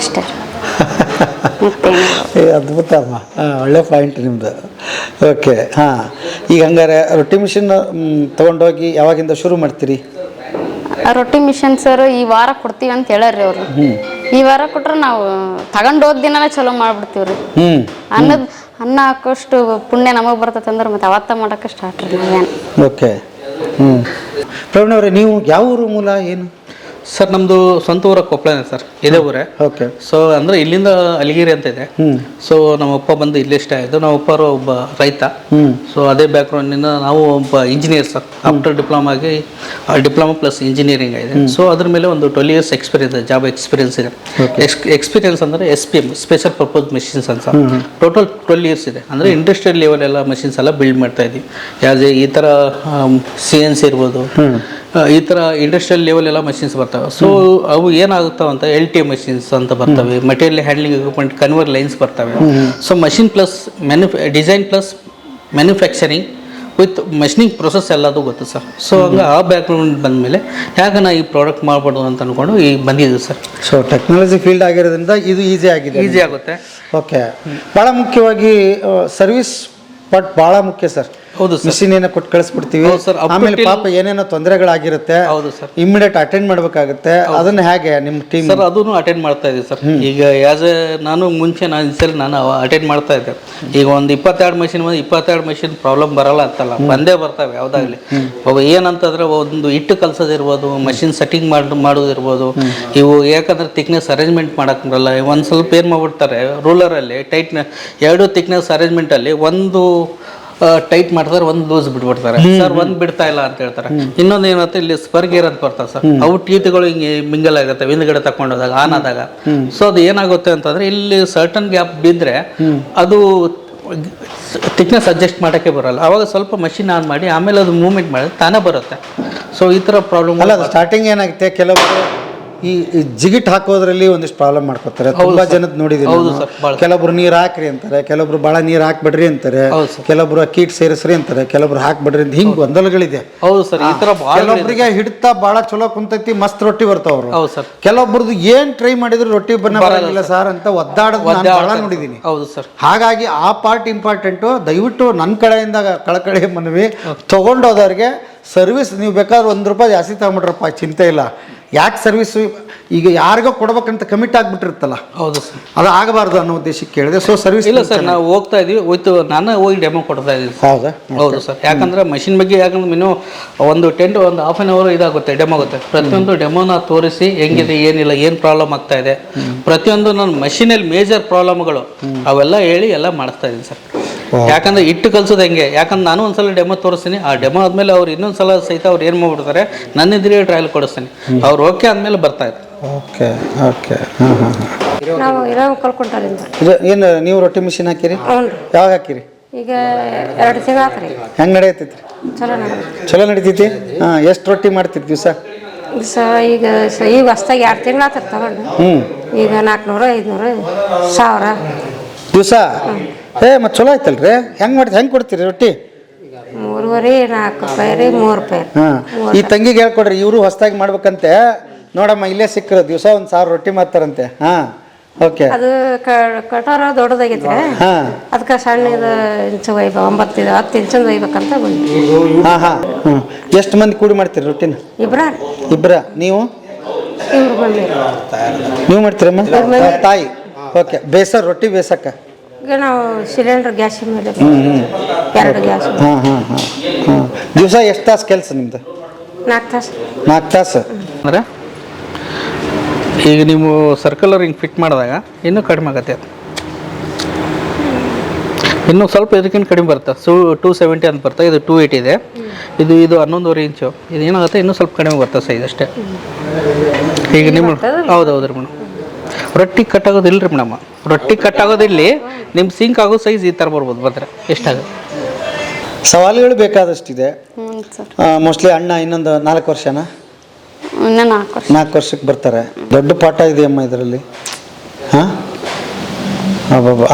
ಅಷ್ಟೇ ಏ ಅದ್ಭುತ ಅಮ್ಮ. ಒಳ್ಳೆ ಪಾಯಿಂಟ್ ನಿಮ್ಮದು ಓಕೆ ಹಾಂ. ಈಗ ಹಂಗಾರೆ ರೊಟ್ಟಿ ಮಿಷಿನ್ ತೊಗೊಂಡೋಗಿ ಯಾವಾಗಿಂದ ಶುರು ಮಾಡ್ತೀರಿ? ಆ ರೊಟ್ಟಿ ಮಿಷನ್ ಸರ್ ಈ ವಾರ ಕೊಡ್ತೀವಿ ಅಂತ ಹೇಳ್ಯಾರ್ರಿ ಅವ್ರು. ಈ ವಾರ ಕೊಟ್ರೆ ನಾವು ತಗೊಂಡ್ ಹೋದ್ ದಿನನೇ ಚಲೋ ಮಾಡ್ಬಿಡ್ತೀವ್ರಿ. ಹ್ಞೂ ಅನ್ನದ ಅನ್ನ ಹಾಕೋಷ್ಟು ಪುಣ್ಯ ನಮಗೆ ಬರ್ತೈತೆ ಅಂದ್ರೆ ಮತ್ತೆ ಅವತ್ತ ಮಾಡಕ್ಕೆ ಸ್ಟಾರ್ಟ್ ರೀ ನಾವೇನು ಓಕೆ. ಹ್ಞೂ ಪ್ರವೀಣ್ ಅವರೇ ನೀವು ಯಾವ ಊರು ಮೂಲ ಏನು? ಸರ್ ನಮ್ದು ಸ್ವಂತ ಊರ ಕೊಪ್ಪಳನೇ ಸರ್ ಇದೇ ಊರೇ. ಓಕೆ. ಸೊ ಅಂದ್ರೆ ಇಲ್ಲಿಂದ ಅಲಿಗಿರಿ ಅಂತ ಇದೆ. ಸೊ ನಮ್ಮ ಅಪ್ಪ ಬಂದು ಇಲ್ಲಿ ಇಷ್ಟ ಆಯಿತು. ನಮ್ಮ ಅಪ್ಪ ಒಬ್ಬ ರೈತ. ಸೊ ಅದೇ ಬ್ಯಾಕ್ಗ್ರೌಂಡಿಂದ ನಾವು ಒಬ್ಬ ಇಂಜಿನಿಯರ್ ಸರ್. ಆಫ್ಟರ್ ಡಿಪ್ಲೊಮಾಗಿ ಡಿಪ್ಲೊಮಾ ಪ್ಲಸ್ ಇಂಜಿನಿಯರಿಂಗ್ ಆಗಿದೆ. ಸೊ ಅದ್ರ ಮೇಲೆ ಒಂದು ಟ್ವೆಲ್ ಇಯರ್ಸ್ ಎಕ್ಸ್ಪೀರಿಯನ್ಸ್ ಇದೆ ಜಾಬ್ ಎಕ್ಸ್ಪೀರಿಯನ್ಸ್ ಇದೆ. ಎಕ್ಸ್ಪೀರಿಯನ್ಸ್ ಅಂದ್ರೆ S P M special purpose machines ಅಂತ. ಟೋಟಲ್ ಟ್ವೆಲ್ ಇಯರ್ಸ್ ಇದೆ. ಅಂದ್ರೆ ಇಂಡಸ್ಟ್ರಿಯಲ್ ಲೆವೆಲ್ ಎಲ್ಲ ಮಷಿನ್ಸ್ ಎಲ್ಲ ಬಿಲ್ಡ್ ಮಾಡ್ತಾ ಇದ್ವಿ. ಯಾಸ್ ಈ ಥರ ಸಿ ಎನ್ ಸಿ ಇರ್ಬೋದು. ಈ ಥರ ಇಂಡಸ್ಟ್ರಿಯಲ್ ಲೆವೆಲ್ ಎಲ್ಲ ಮಷಿನ್ಸ್ ಬರ್ತವೆ. ಸೊ ಅವು ಏನಾಗುತ್ತವೆ ಅಂತ ಎಲ್ ಟಿ ಮಷಿನ್ಸ್ ಅಂತ ಬರ್ತವೆ material handling equipment conveyor lines ಬರ್ತವೆ. So machine plus man design plus manufacturing with machining process ಎಲ್ಲದು ಗೊತ್ತು ಸರ್. ಸೊ ಹಂಗೆ ಆ ಬ್ಯಾಕ್ಗ್ರೌಂಡ್ ಬಂದಮೇಲೆ ಹೇಗೆ ನಾ ಈ ಪ್ರಾಡಕ್ಟ್ ಮಾಡ್ಬೋದು ಅಂತ ಅಂದ್ಕೊಂಡು ಈಗ ಬಂದಿದ್ದೀವಿ ಸರ್. ಸೊ ಟೆಕ್ನಾಲಜಿ ಫೀಲ್ಡ್ ಆಗಿರೋದ್ರಿಂದ ಇದು ಈಸಿ ಆಗಿದೆ ಈಸಿ ಆಗುತ್ತೆ. ಓಕೆ ಭಾಳ ಮುಖ್ಯವಾಗಿ ಸರ್ವಿಸ್ ಬಟ್ ಭಾಳ ಮುಖ್ಯ ಸರ್. ಹೌದು ಮಿಷಿನ್ ಏನೋ ಕೊಟ್ಟು ಕಳಿಸ್ಬಿಡ್ತೀವಿ. ಆಮೇಲೆ ಪಾಪ ಏನೇನೋ ತೊಂದರೆಗಳಾಗಿರುತ್ತೆ. ಹೌದು ಸರ್. ಇಮಿಡಿಯೇಟ್ ಅಟೆಂಡ್ ಮಾಡಬೇಕಾಗುತ್ತೆ. ಅದನ್ನ ಹೇಗೆ ನಿಮ್ಮ ಟೀಮ್ ಸರ್ ಅದನ್ನು ಅಟೆಂಡ್ ಮಾಡ್ತಾ ಇದ್ದೀವಿ ಸರ್. ಈಗ ಆಸ್ ಎ ನಾನು ಮುಂಚೆ ನಾನು ಸರಿ ನಾನು ಅಟೆಂಡ್ ಮಾಡ್ತಾ ಇದ್ದೆ. ಈಗ ಒಂದು ಇಪ್ಪತ್ತೆರಡು ಮಷಿನ್ ಬಂದು ಇಪ್ಪತ್ತೆರಡು ಮಷಿನ್ ಪ್ರಾಬ್ಲಮ್ ಬರಲ್ಲ ಅಂತಲ್ಲ. ಬಂದೇ ಬರ್ತವೆ ಯಾವುದಾಗಲಿ. ಒಬ್ಬ ಏನಂತಂದ್ರೆ ಒಂದು ಇಟ್ಟು ಕಲ್ಸೋದಿರ್ಬೋದು ಮಷಿನ್ ಸೆಟ್ಟಿಂಗ್ ಮಾಡಿ ಮಾಡೋದಿರ್ಬೋದು. ಇವು ಯಾಕಂದ್ರೆ ತಿಕ್ನೆಸ್ ಅರೇಂಜ್ಮೆಂಟ್ ಮಾಡಕ್ ಬರಲ್ಲ. ಒಂದು ಸ್ವಲ್ಪ ಏನು ಮಾಡ್ಬಿಡ್ತಾರೆ ರೂಲರಲ್ಲಿ ಟೈಟ್ನ ಎರಡು ತಿಕ್ನೆಸ್ ಅರೇಂಜ್ಮೆಂಟಲ್ಲಿ ಒಂದು ಟೈಟ್ ಮಾಡ್ತಾರೆ ಒಂದು ಲೂಸ್ ಬಿಟ್ಬಿಡ್ತಾರೆ. ಸರ್ ಒಂದ್ ಬಿಡ್ತಾ ಇಲ್ಲ ಅಂತ ಹೇಳ್ತಾರೆ. ಇನ್ನೊಂದು ಏನಾಗುತ್ತೆ ಇಲ್ಲಿ ಸ್ಪರ್ ಗೇರ್ ಅಂತ ಬರ್ತಾರೆ ಸರ್ ಅವು ಟೀತ್ಗಳು ಹಿಂಗೆ ಮಿಂಗಲ್ ಆಗುತ್ತೆ ಹಿಂದ್ಗಡೆ ತಕೊಂಡೋದಾಗ ಆನ್ ಆದಾಗ. ಸೊ ಅದು ಏನಾಗುತ್ತೆ ಅಂತಂದ್ರೆ ಇಲ್ಲಿ ಸರ್ಟನ್ ಗ್ಯಾಪ್ ಬಿದ್ದರೆ ಅದು ಥಿಕ್ನೆಸ್ ಅಡ್ಜಸ್ಟ್ ಮಾಡೋಕ್ಕೆ ಬರಲ್ಲ. ಅವಾಗ ಸ್ವಲ್ಪ ಮಷಿನ್ ಆನ್ ಮಾಡಿ ಆಮೇಲೆ ಅದು ಮೂವ್ಮೆಂಟ್ ಮಾಡಿದ್ರೆ ತಾನೇ ಬರುತ್ತೆ. ಸೊ ಈ ಥರ ಪ್ರಾಬ್ಲಮ್ ಅಲ್ಲ ಸ್ಟಾರ್ಟಿಂಗ್ ಏನಾಗುತ್ತೆ? ಕೆಲವರು ಈ ಜಿಗಿಟ್ ಹಾಕೋದ್ರಲ್ಲಿ ಒಂದಿಷ್ಟು ಪ್ರಾಬ್ಲಮ್ ಮಾಡ್ಕೋತಾರೆ. ತುಂಬಾ ಜನದ ನೋಡಿದೀನಿ ಕೆಲವೊಬ್ರು ನೀರ್ ಹಾಕ್ರಿ ಅಂತಾರೆ ಕೆಲವೊಬ್ರು ಬಹಳ ನೀರ್ ಹಾಕ್ಬಿಡ್ರಿ ಅಂತಾರೆ. ಕೆಲವೊಬ್ರು ಕೀಟ್ ಸೇರಿಸ್ರಿ ಅಂತಾರೆ ಕೆಲವೊಬ್ರು ಹಾಕ್ಬಿಡ್ರಿ ಅಂತ ಹಿಂಗ್ ಗೊಂದಲಗಳಿದೆ. ಕೆಲವೊಬ್ರಿಗೆ ಹಿಡ್ತಾ ಬಹಳ ಚಲೋ ಕುಂತೈತಿ ಮಸ್ತ್ ರೊಟ್ಟಿ ಬರ್ತಾವ್ರು ಕೆಲವೊಬ್ರದ್ದು ಏನ್ ಟ್ರೈ ಮಾಡಿದ್ರು ರೊಟ್ಟಿ ಬನ್ನ ಬರಲಿಲ್ಲ ಸರ್. ಅಂತ ಒದ್ದಾಡೋದು ಬಹಳ ನೋಡಿದೀನಿ. ಹಾಗಾಗಿ ಆ ಪಾರ್ಟ್ ಇಂಪಾರ್ಟೆಂಟು ದಯವಿಟ್ಟು ನನ್ನ ಕಡೆಯಿಂದ ಕಳಕಳಿ ಮನವಿ ತಗೊಂಡೋದವ್ರಿಗೆ ಸರ್ವಿಸ್ ನೀವು ಬೇಕಾದ್ರೆ ಒಂದು ರೂಪಾಯಿ ಜಾಸ್ತಿ ತಗೊಂಬಿಟ್ರಪ್ಪ ಚಿಂತೆ ಇಲ್ಲ. ಯಾಕೆ ಸರ್ವಿಸ್ ಈಗ ಯಾರಿಗೋ ಕೊಡ್ಬೇಕಂತ ಕಮಿಟ್ ಆಗ್ಬಿಟ್ಟಿರುತ್ತಲ್ಲ? ಹೌದು ಸರ್ ಅದು ಆಗಬಾರ್ದು ಅನ್ನೋ ಉದ್ದೇಶಕ್ಕೆ ಕೇಳಿದೆ. ಸೊ ಸರ್ವಿಸ್ ಇಲ್ಲ ಸರ್ ನಾವು ಹೋಗ್ತಾ ಇದೀವಿ. ಹೋಯ್ತು ನಾನು ಹೋಗಿ ಡೆಮೋ ಕೊಡ್ತಾ ಇದ್ದೀನಿ ಹೌದಾ? ಹೌದು ಸರ್ ಯಾಕಂದ್ರೆ ಮಷಿನ್ ಬಗ್ಗೆ ಯಾಕಂದ್ರೆ ಮಿನಿಮಮ್ ಒಂದು ಟೆನ್ ಟು ಒಂದು ಹಾಫ್ ಆನ್ ಅವರ್ ಇದಾಗುತ್ತೆ ಡೆಮೋ ಆಗುತ್ತೆ. ಪ್ರತಿಯೊಂದು ಡೆಮೋನ ತೋರಿಸಿ ಹೆಂಗಿದೆ ಏನಿಲ್ಲ ಏನು ಪ್ರಾಬ್ಲಮ್ ಆಗ್ತಾ ಇದೆ. ಪ್ರತಿಯೊಂದು ನನ್ನ ಮಷಿನಲ್ಲಿ ಮೇಜರ್ ಪ್ರಾಬ್ಲಮ್ಗಳು ಅವೆಲ್ಲ ಹೇಳಿ ಎಲ್ಲ ಮಾಡಿಸ್ತಾ ಇದ್ದೀನಿ ಸರ್ ಯಾಕಂದ್ರೆ ಇಟ್ಟು ಕಲ್ಸೋದು ಹೆಂಗೆ? ಯಾಕಂದ್ರೆ ನಾನು ಒಂದ್ಸಲ ಡೆಮೋ ತೋರಿಸ್ತೀನಿ. ಆ ಡೆಮೋ ಆದ್ಮೇಲೆ ಅವ್ರು ಇನ್ನೊಂದ್ಸಲ ಸಹಿತ ಅವ್ರು ಏನು ಮಾಡ್ಬಿಡ್ತಾರೆ? ನನ್ನ ಟ್ರಯಲ್ ಕೊಡಿಸ್ತೀನಿ. ಅವ್ರು ಓಕೆ ಆದ್ಮೇಲೆ ಬರ್ತಾ ಇದ್ದಾರೆ ಓಕೆ ಓಕೆ ಹಾಂ ಹಾಂ ಹಾಂ ನಾವು ಇರೋ ಕಲ್ಕೊಂಟಾರಿಂದ ಇದು. ಏನು ನೀವು ರೊಟ್ಟಿ ಮಿಷಿನ್ ಹಾಕಿರಿ? ಯಾವಾಗ ಹಾಕಿರಿ? ಈಗ ಎರಡು ತಿಂಗಳು ಆತು ರೀ. ಹೆಂಗೆ ನಡೆಯತೈತಿ ಚಲೋ ನಡೀತೈತಿ. ಹಾಂ ಎಷ್ಟು ರೊಟ್ಟಿ ಮಾಡ್ತೀರಿ ದಿವಸ? ಸ ಈಗ ಸ ಈಗ ಹೊಸ್ದಾಗಿ ಎರಡು ತಿಂಗಳು ಆತು ರೀ ತಗೊಂಡು. ಹ್ಞೂ ಈಗ ನಾಲ್ಕುನೂರು ಐದುನೂರು ಸಾವಿರ. ದಿವಸ? ಏ ಮತ್ತೆ ಚಲೋ ಆಯ್ತಲ್ರಿ? ಹೆಂಗೆ ಮಾಡ್ತೀರಿ ಹೆಂಗೆ ಕೊಡ್ತೀರಿ ರೊಟ್ಟಿ? ಮೂರುವರೆ ನಾಲ್ಕು ರೂಪಾಯಿ ರೀ ಮೂರು ರೂಪಾಯಿ ಹಾಂ. ಈ ತಂಗಿಗೆ ಹೇಳ್ಕೊಡ್ರಿ ಇವರು ಹೊಸದಾಗಿ ಮಾಡ್ಬೇಕಂತೆ. ನೋಡಮ್ಮ ಇಲ್ಲೇ ಸಿಕ್ಕರು ದಿವಸ ಒಂದು ಸಾವಿರ ರೊಟ್ಟಿ ಮಾಡ್ತಾರಂತೆ. ಹಾಂ ಓಕೆ. ಅದು ಕಟಾರ ದೊಡ್ಡದಾಗಿದ್ರೆ ಹಾಂ. ಅದಕ್ಕೆ ಸಣ್ಣ ಇದು ಇಂಚು ಒಯ್ಬೇಕು ಒಂಬತ್ತು ಇದು ಹತ್ತು ಇಂಚಿಂದ ಒಯ್ಬೇಕಂತ ಬಂದ್ವಿ. ಹಾಂ ಹಾಂ. ಹ್ಞೂ ಎಷ್ಟು ಮಂದಿ ಕೂಡಿ ಮಾಡ್ತೀರಿ ರೊಟ್ಟಿನ? ಇಬ್ರ. ಇಬ್ಬರ ನೀವು? ಇವ್ರು ಬಂದಿರಿ ನೀವು ಮಾಡ್ತೀರಮ್ಮ? ತಾಯಿ. ಓಕೆ. ಬೇಸರ್ ರೊಟ್ಟಿ ಬೇಸಕ್ಕ. ಈಗ ನಾವು ಸಿಲಿಂಡರ್ ಗ್ಯಾಸ್ ಮೇಲೆ ಎರಡು ಗ್ಯಾಸ್ ಹಾಂ ಹಾಂ ಹಾಂ ಹಾಂ ದಿವಸ ಎಷ್ಟು ತಾಸು ಕೆಲಸ ನಿಮ್ದು? ನಾಲ್ಕು ತಾಸು. ನಾಲ್ಕು ತಾಸು? ಅಂದ್ರೆ ಈಗ ನೀವು ಸರ್ಕಲರ್ ಹಿಂಗೆ ಫಿಟ್ ಮಾಡಿದಾಗ ಇನ್ನೂ ಕಡಿಮೆ ಆಗತ್ತೆ. ಅದು ಇನ್ನೂ ಸ್ವಲ್ಪ ಇದಕ್ಕಿಂತ ಕಡಿಮೆ ಬರುತ್ತೆ. ಸು ಟೂ ಸೆವೆಂಟಿ ಅಂತ ಬರುತ್ತೆ. ಇದು ಟೂ ಏಯ್ಟಿ ಇದೆ. ಇದು ಇದು ಹನ್ನೊಂದುವರೆ ಇಂಚು. ಇದು ಏನಾಗುತ್ತೆ ಇನ್ನೂ ಸ್ವಲ್ಪ ಕಡಿಮೆ ಬರ್ತದೆ ಸೈಜ್ ಅಷ್ಟೇ. ಈಗ ನಿಮ್ಮ ಹೌದು ಹೌದು ರೀ ಮೇಡಮ್. ರೊಟ್ಟಿ ಕಟ್ಟಾಗೋದಿಲ್ಲ ರೀ ಮೇಡಮ್. ರೊಟ್ಟಿ ಆಗೋದಿಲ್ಲ ನಿಮ್ಮ ಸಿಂಕ್ ಆಗೋ ಸೈಜ್ ಈ ಥರ ಬರ್ಬೋದು ಬಂದರೆ. ಎಷ್ಟಾಗುತ್ತೆ? ಸವಾಲುಗಳು ಬೇಕಾದಷ್ಟಿದೆ. ಮೋಸ್ಟ್ಲಿ ಅಣ್ಣ ಇನ್ನೊಂದು ನಾಲ್ಕು ವರ್ಷನಾ? ಇನ್ನೂ ನಾಲ್ಕು ವರ್ಷ. ನಾಲ್ಕು ವರ್ಷಕ್ಕೆ ಬರ್ತಾರೆ. ದೊಡ್ಡ ಪಾಠ ಇದೆಯಮ್ಮ ಇದರಲ್ಲಿ. ಹಾಂ?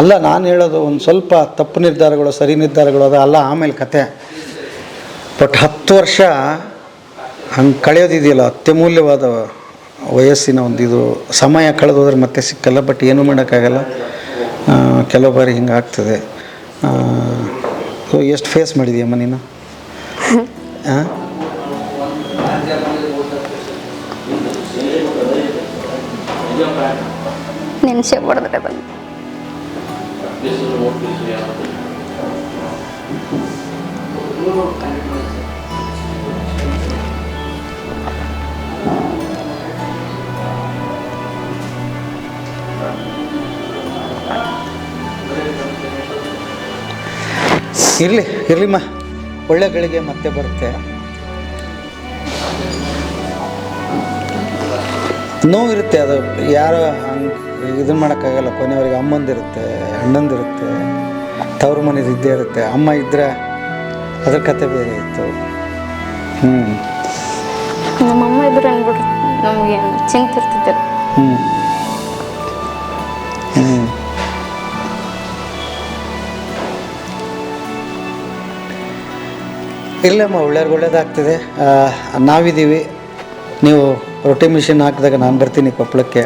ಅಲ್ಲ ನಾನು ಹೇಳೋದು ಒಂದು ಸ್ವಲ್ಪ ತಪ್ಪು ನಿರ್ಧಾರಗಳು ಸರಿ ನಿರ್ಧಾರಗಳು ಅದು ಅಲ್ಲ ಆಮೇಲೆ ಕತೆ. ಬಟ್ ಹತ್ತು ವರ್ಷ ಹಂಗೆ ಕಳೆಯೋದಿದೆಯಲ್ಲ ಅತ್ಯಮೂಲ್ಯವಾದ ವಯಸ್ಸಿನ ಒಂದು ಇದು ಸಮಯ ಕಳೆದೋದ್ರೆ ಮತ್ತೆ ಸಿಕ್ಕಲ್ಲ ಬಟ್ ಏನೂ ಮಾಡೋಕ್ಕಾಗಲ್ಲ. ಕೆಲವು ಬಾರಿ ಹಿಂಗೆ ಆಗ್ತದೆ. ಎಷ್ಟು ಫೇಸ್ ಮಾಡಿದೀಯಮ್ಮ ನೀನು? ಹಾಂ ನೆನ್ಸೆ ಬಡಿದ್ರೆ ಬಂದು. ಇರಲಿ ಇರಲಿಮ್ಮ ಒಳ್ಳೆ ಗಳಿಗೆ ಮತ್ತೆ ಬರುತ್ತೆ. ನೋವಿರುತ್ತೆ ಅದು ಯಾರು ಹಂಗೆ ಇದನ್ನ ಮಾಡೋಕ್ಕಾಗಲ್ಲ ಕೊನೆಯವರೆಗೆ ಅಮ್ಮಂದಿರುತ್ತೆ ಅಣ್ಣಂದಿರುತ್ತೆ ತವ್ರ ಮನೇದು ಇದ್ದೇ ಇರುತ್ತೆ ಅಮ್ಮ ಇದ್ದರೆ ಅದ್ರ ಕತೆ ಬೇರೆ ಇತ್ತು. ಹ್ಞೂ ನಮ್ಮಮ್ಮ ಇದ್ರೆ ಅನ್ಬಿಡ್ರಿ ನಮಗೆ ಚಿಂತೆ ಇರ್ತಿದ್ದೆ ಹ್ಞೂ ಹ್ಞೂ ಇಲ್ಲಮ್ಮ ಒಳ್ಳೆಯವ್ರಿಗೆ ಒಳ್ಳೇದಾಗ್ತಿದೆ. ನಾವಿದ್ದೀವಿ. ನೀವು ರೊಟ್ಟಿ ಮಿಷಿನ್ ಹಾಕಿದಾಗ ನಾನು ಬರ್ತೀನಿ ಕೊಪ್ಪಳಕ್ಕೆ.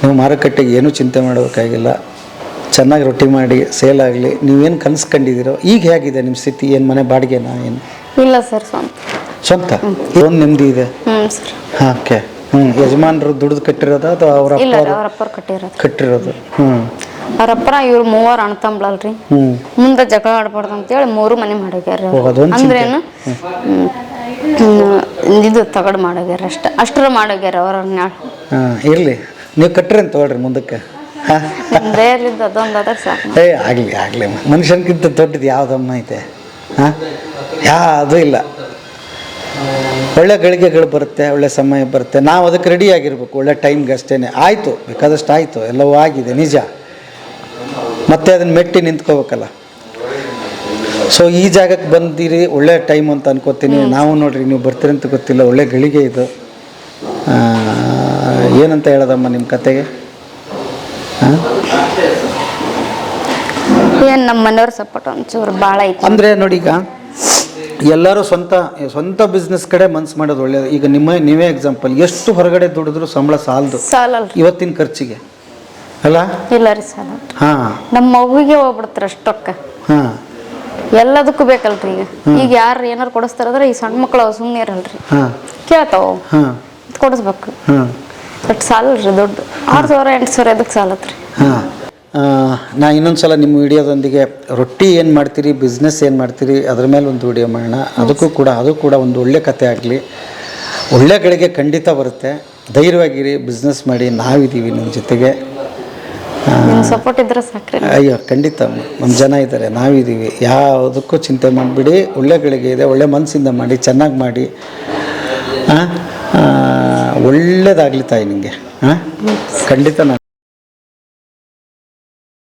ನೀವು ಮಾರುಕಟ್ಟೆಗೆ ಏನೂ ಚಿಂತೆ ಮಾಡಬೇಕಾಗಿಲ್ಲ. ಚೆನ್ನಾಗಿ ರೊಟ್ಟಿ ಮಾಡಿ ಸೇಲ್ ಆಗಲಿ. ನೀವೇನು ಕನಸು ಕಂಡಿದ್ದೀರೋ ಈಗ ಹೇಗಿದೆ ನಿಮ್ಮ ಸ್ಥಿತಿ? ಏನು ಮನೆ ಬಾಡಿಗೆನಾ ಏನು? ಇಲ್ಲ ಸರ್ ಸ್ವಂತ. ಸ್ವಂತ? ಏನು ನೆಮ್ಮದಿ ಇದೆ? ಹಾಂ ಓಕೆ ಹ್ಞೂ ಯಜಮಾನರು ದುಡ್ದು ಕಟ್ಟಿರೋದ ಅಥವಾ ಅವರ ಕಟ್ಟಿರೋದು. ಕಟ್ಟಿರೋದು? ಹ್ಞೂ ಅವ್ರ ಅಪ್ಪರ ಇವ್ರು ಮೂವರು ಹ್ಞೂ ಮುಂದೆ ಜಗಳ ಆಡ್ಬಾರ್ದು ಅಂತೇಳಿ ಮೂರು ಮನೆ ಮಾಡೋಗ್ಯಾರ ಚಿಂತೆ. ಅಂದ್ರೇನು ಇದು ತಗಡ್ ಮಾಡೋಗ್ಯಾರ ಅಷ್ಟ. ಅಷ್ಟರ ಮಾಡೋಗ್ಯಾರ ಅವ್ರ ನಾಳೆ ಇರಲಿ. ನೀವು ಕಟ್ಟ್ರಿ ಅಂತ ತಗೊಳ್ರಿ ಮುಂದಕ್ಕೆ. ಹಾಂ. ದೇಹಲಿದ್ದು ಅದೊಂದು ಅದ್ರ ಸಾಕು. ಏ ಆಗಲಿ ಆಗಲಿ. ಮನುಷ್ಯನ್ಗಿಂತ ದೊಡ್ಡದು ಯಾವುದಮ್ಮ ಐತೆ? ಹಾಂ? ಅದು ಇಲ್ಲ. ಒಳ್ಳೆ ಗಳಿಗೆಗಳು ಬರುತ್ತೆ ಒಳ್ಳೆ ಸಮಯ ಬರುತ್ತೆ. ನಾವು ಅದಕ್ಕೆ ರೆಡಿ ಆಗಿರ್ಬೇಕು. ಒಳ್ಳೆ ಟೈಮ್ಗೆ ಅಷ್ಟೇ ಆಯಿತು. ಬೇಕಾದಷ್ಟು ಆಯಿತು. ಎಲ್ಲವೂ ಆಗಿದೆ. ನಿಜ. ಮತ್ತೆ ಅದನ್ನ ಮೆಟ್ಟಿ ನಿಂತ್ಕೋಬೇಕಲ್ಲ. ಸೊ ಈ ಜಾಗಕ್ಕೆ ಬಂದಿರಿ ಒಳ್ಳೆ ಟೈಮ್ ಅಂತ ಅನ್ಕೋತೀನಿ. ನಾವು ನೋಡ್ರಿ ನೀವು ಬರ್ತೀರಿ ಅಂತ ಗೊತ್ತಿಲ್ಲ ಒಳ್ಳೆ ಗಳಿಗೆ ಇದು. ಏನಂತ ಹೇಳದಮ್ಮ ನಿಮ್ಮ ಕತೆಗೆ? ಅಂದ್ರೆ ಏನು ನಮ್ಮ ಮನೆಯವ್ರ ಸಪೋರ್ಟ್ ಒಂಚೂರು ಭಾಳ ಐತಿ. ಅಂದರೆ ನೋಡಿ ಈಗ ಎಲ್ಲರೂ ಸ್ವಂತ ಸ್ವಂತ ಬಿಸ್ನೆಸ್ ಕಡೆ ಮನ್ಸು ಮಾಡೋದು ಒಳ್ಳೆಯದು ಈಗ ನಿಮ್ಮ ನೀವೇ ಎಕ್ಸಾಂಪಲ್ ಎಷ್ಟು ಹೊರಗಡೆ ದುಡಿದ್ರು ಸಂಬಳ ಸಾಲದು. ಇವತ್ತಿನ ಖರ್ಚಿಗೆ. ಅಲ್ಲ? ಇಲ್ಲ ರೀ ಸರ್. ಹಾಂ. ನಮ್ಮ ಮಗುವಿಗೆ ಹೋಗ್ಬಿಡ್ತಾರೆ ಅಷ್ಟೊಕ್ಕ. ಹಾಂ. ಎಲ್ಲದಕ್ಕೂ ಬೇಕಲ್ರಿ ಈಗ. ಈಗ ಯಾರು ಏನಾರು ಕೊಡಿಸ್ತಾರಂದ್ರೆ ಈ ಸಣ್ಣ ಮಕ್ಕಳು ಸುಮ್ಮನೆ ಇರಲ್ರಿ. ಹಾಂ. ಕೇಳ್ತಾವ ಹಾಂ. ಕೊಡಿಸ್ಬೇಕು. ಹಾಂ. ಬಟ್ ಸಾಲಲ್ರಿ ದೊಡ್ಡ. ಆರು ಸಾವಿರ ಎಂಟು ಸಾವಿರ ಎದಕ್ಕೆ ಸಾಲತ್ರಿ? ಹಾಂ. ನಾ ಇನ್ನೊಂದು ಸಲ ನಿಮ್ಮ ವಿಡಿಯೋದೊಂದಿಗೆ ರೊಟ್ಟಿ ಏನು ಮಾಡ್ತೀರಿ ಬಿಸ್ನೆಸ್ ಏನು ಮಾಡ್ತೀರಿ ಅದ್ರ ಮೇಲೆ ಒಂದು ವಿಡಿಯೋ ಮಾಡೋಣ. ಅದಕ್ಕೂ ಕೂಡ ಅದು ಕೂಡ ಒಂದು ಒಳ್ಳೆ ಕತೆ ಆಗಲಿ. ಒಳ್ಳೆ ಗಳಿಗೆ ಖಂಡಿತ ಬರುತ್ತೆ. ಧೈರ್ಯವಾಗಿರಿ ಬಿಸ್ನೆಸ್ ಮಾಡಿ ನಾವಿದ್ದೀವಿ ನಿಮ್ಮ ಜೊತೆಗೆ. ಸಪೋರ್ಟ್ ಇದ್ರೆ ಸಾಕ್ರಿ. ಅಯ್ಯೋ ಖಂಡಿತ. ನಮ್ಮ ಜನ ಇದ್ದಾರೆ ನಾವಿದ್ದೀವಿ ಯಾವುದಕ್ಕೂ ಚಿಂತೆ ಮಾಡಿಬಿಡಿ. ಒಳ್ಳೆ ಗಳಿಗೆ ಇದೆ ಒಳ್ಳೆ ಮನಸ್ಸಿಂದ ಮಾಡಿ ಚೆನ್ನಾಗಿ ಮಾಡಿ. ಹಾಂ ಒಳ್ಳೇದಾಗಲಿ ತಾಯಿ ನಿಮಗೆ ಹಾಂ ಖಂಡಿತ ನಾನು.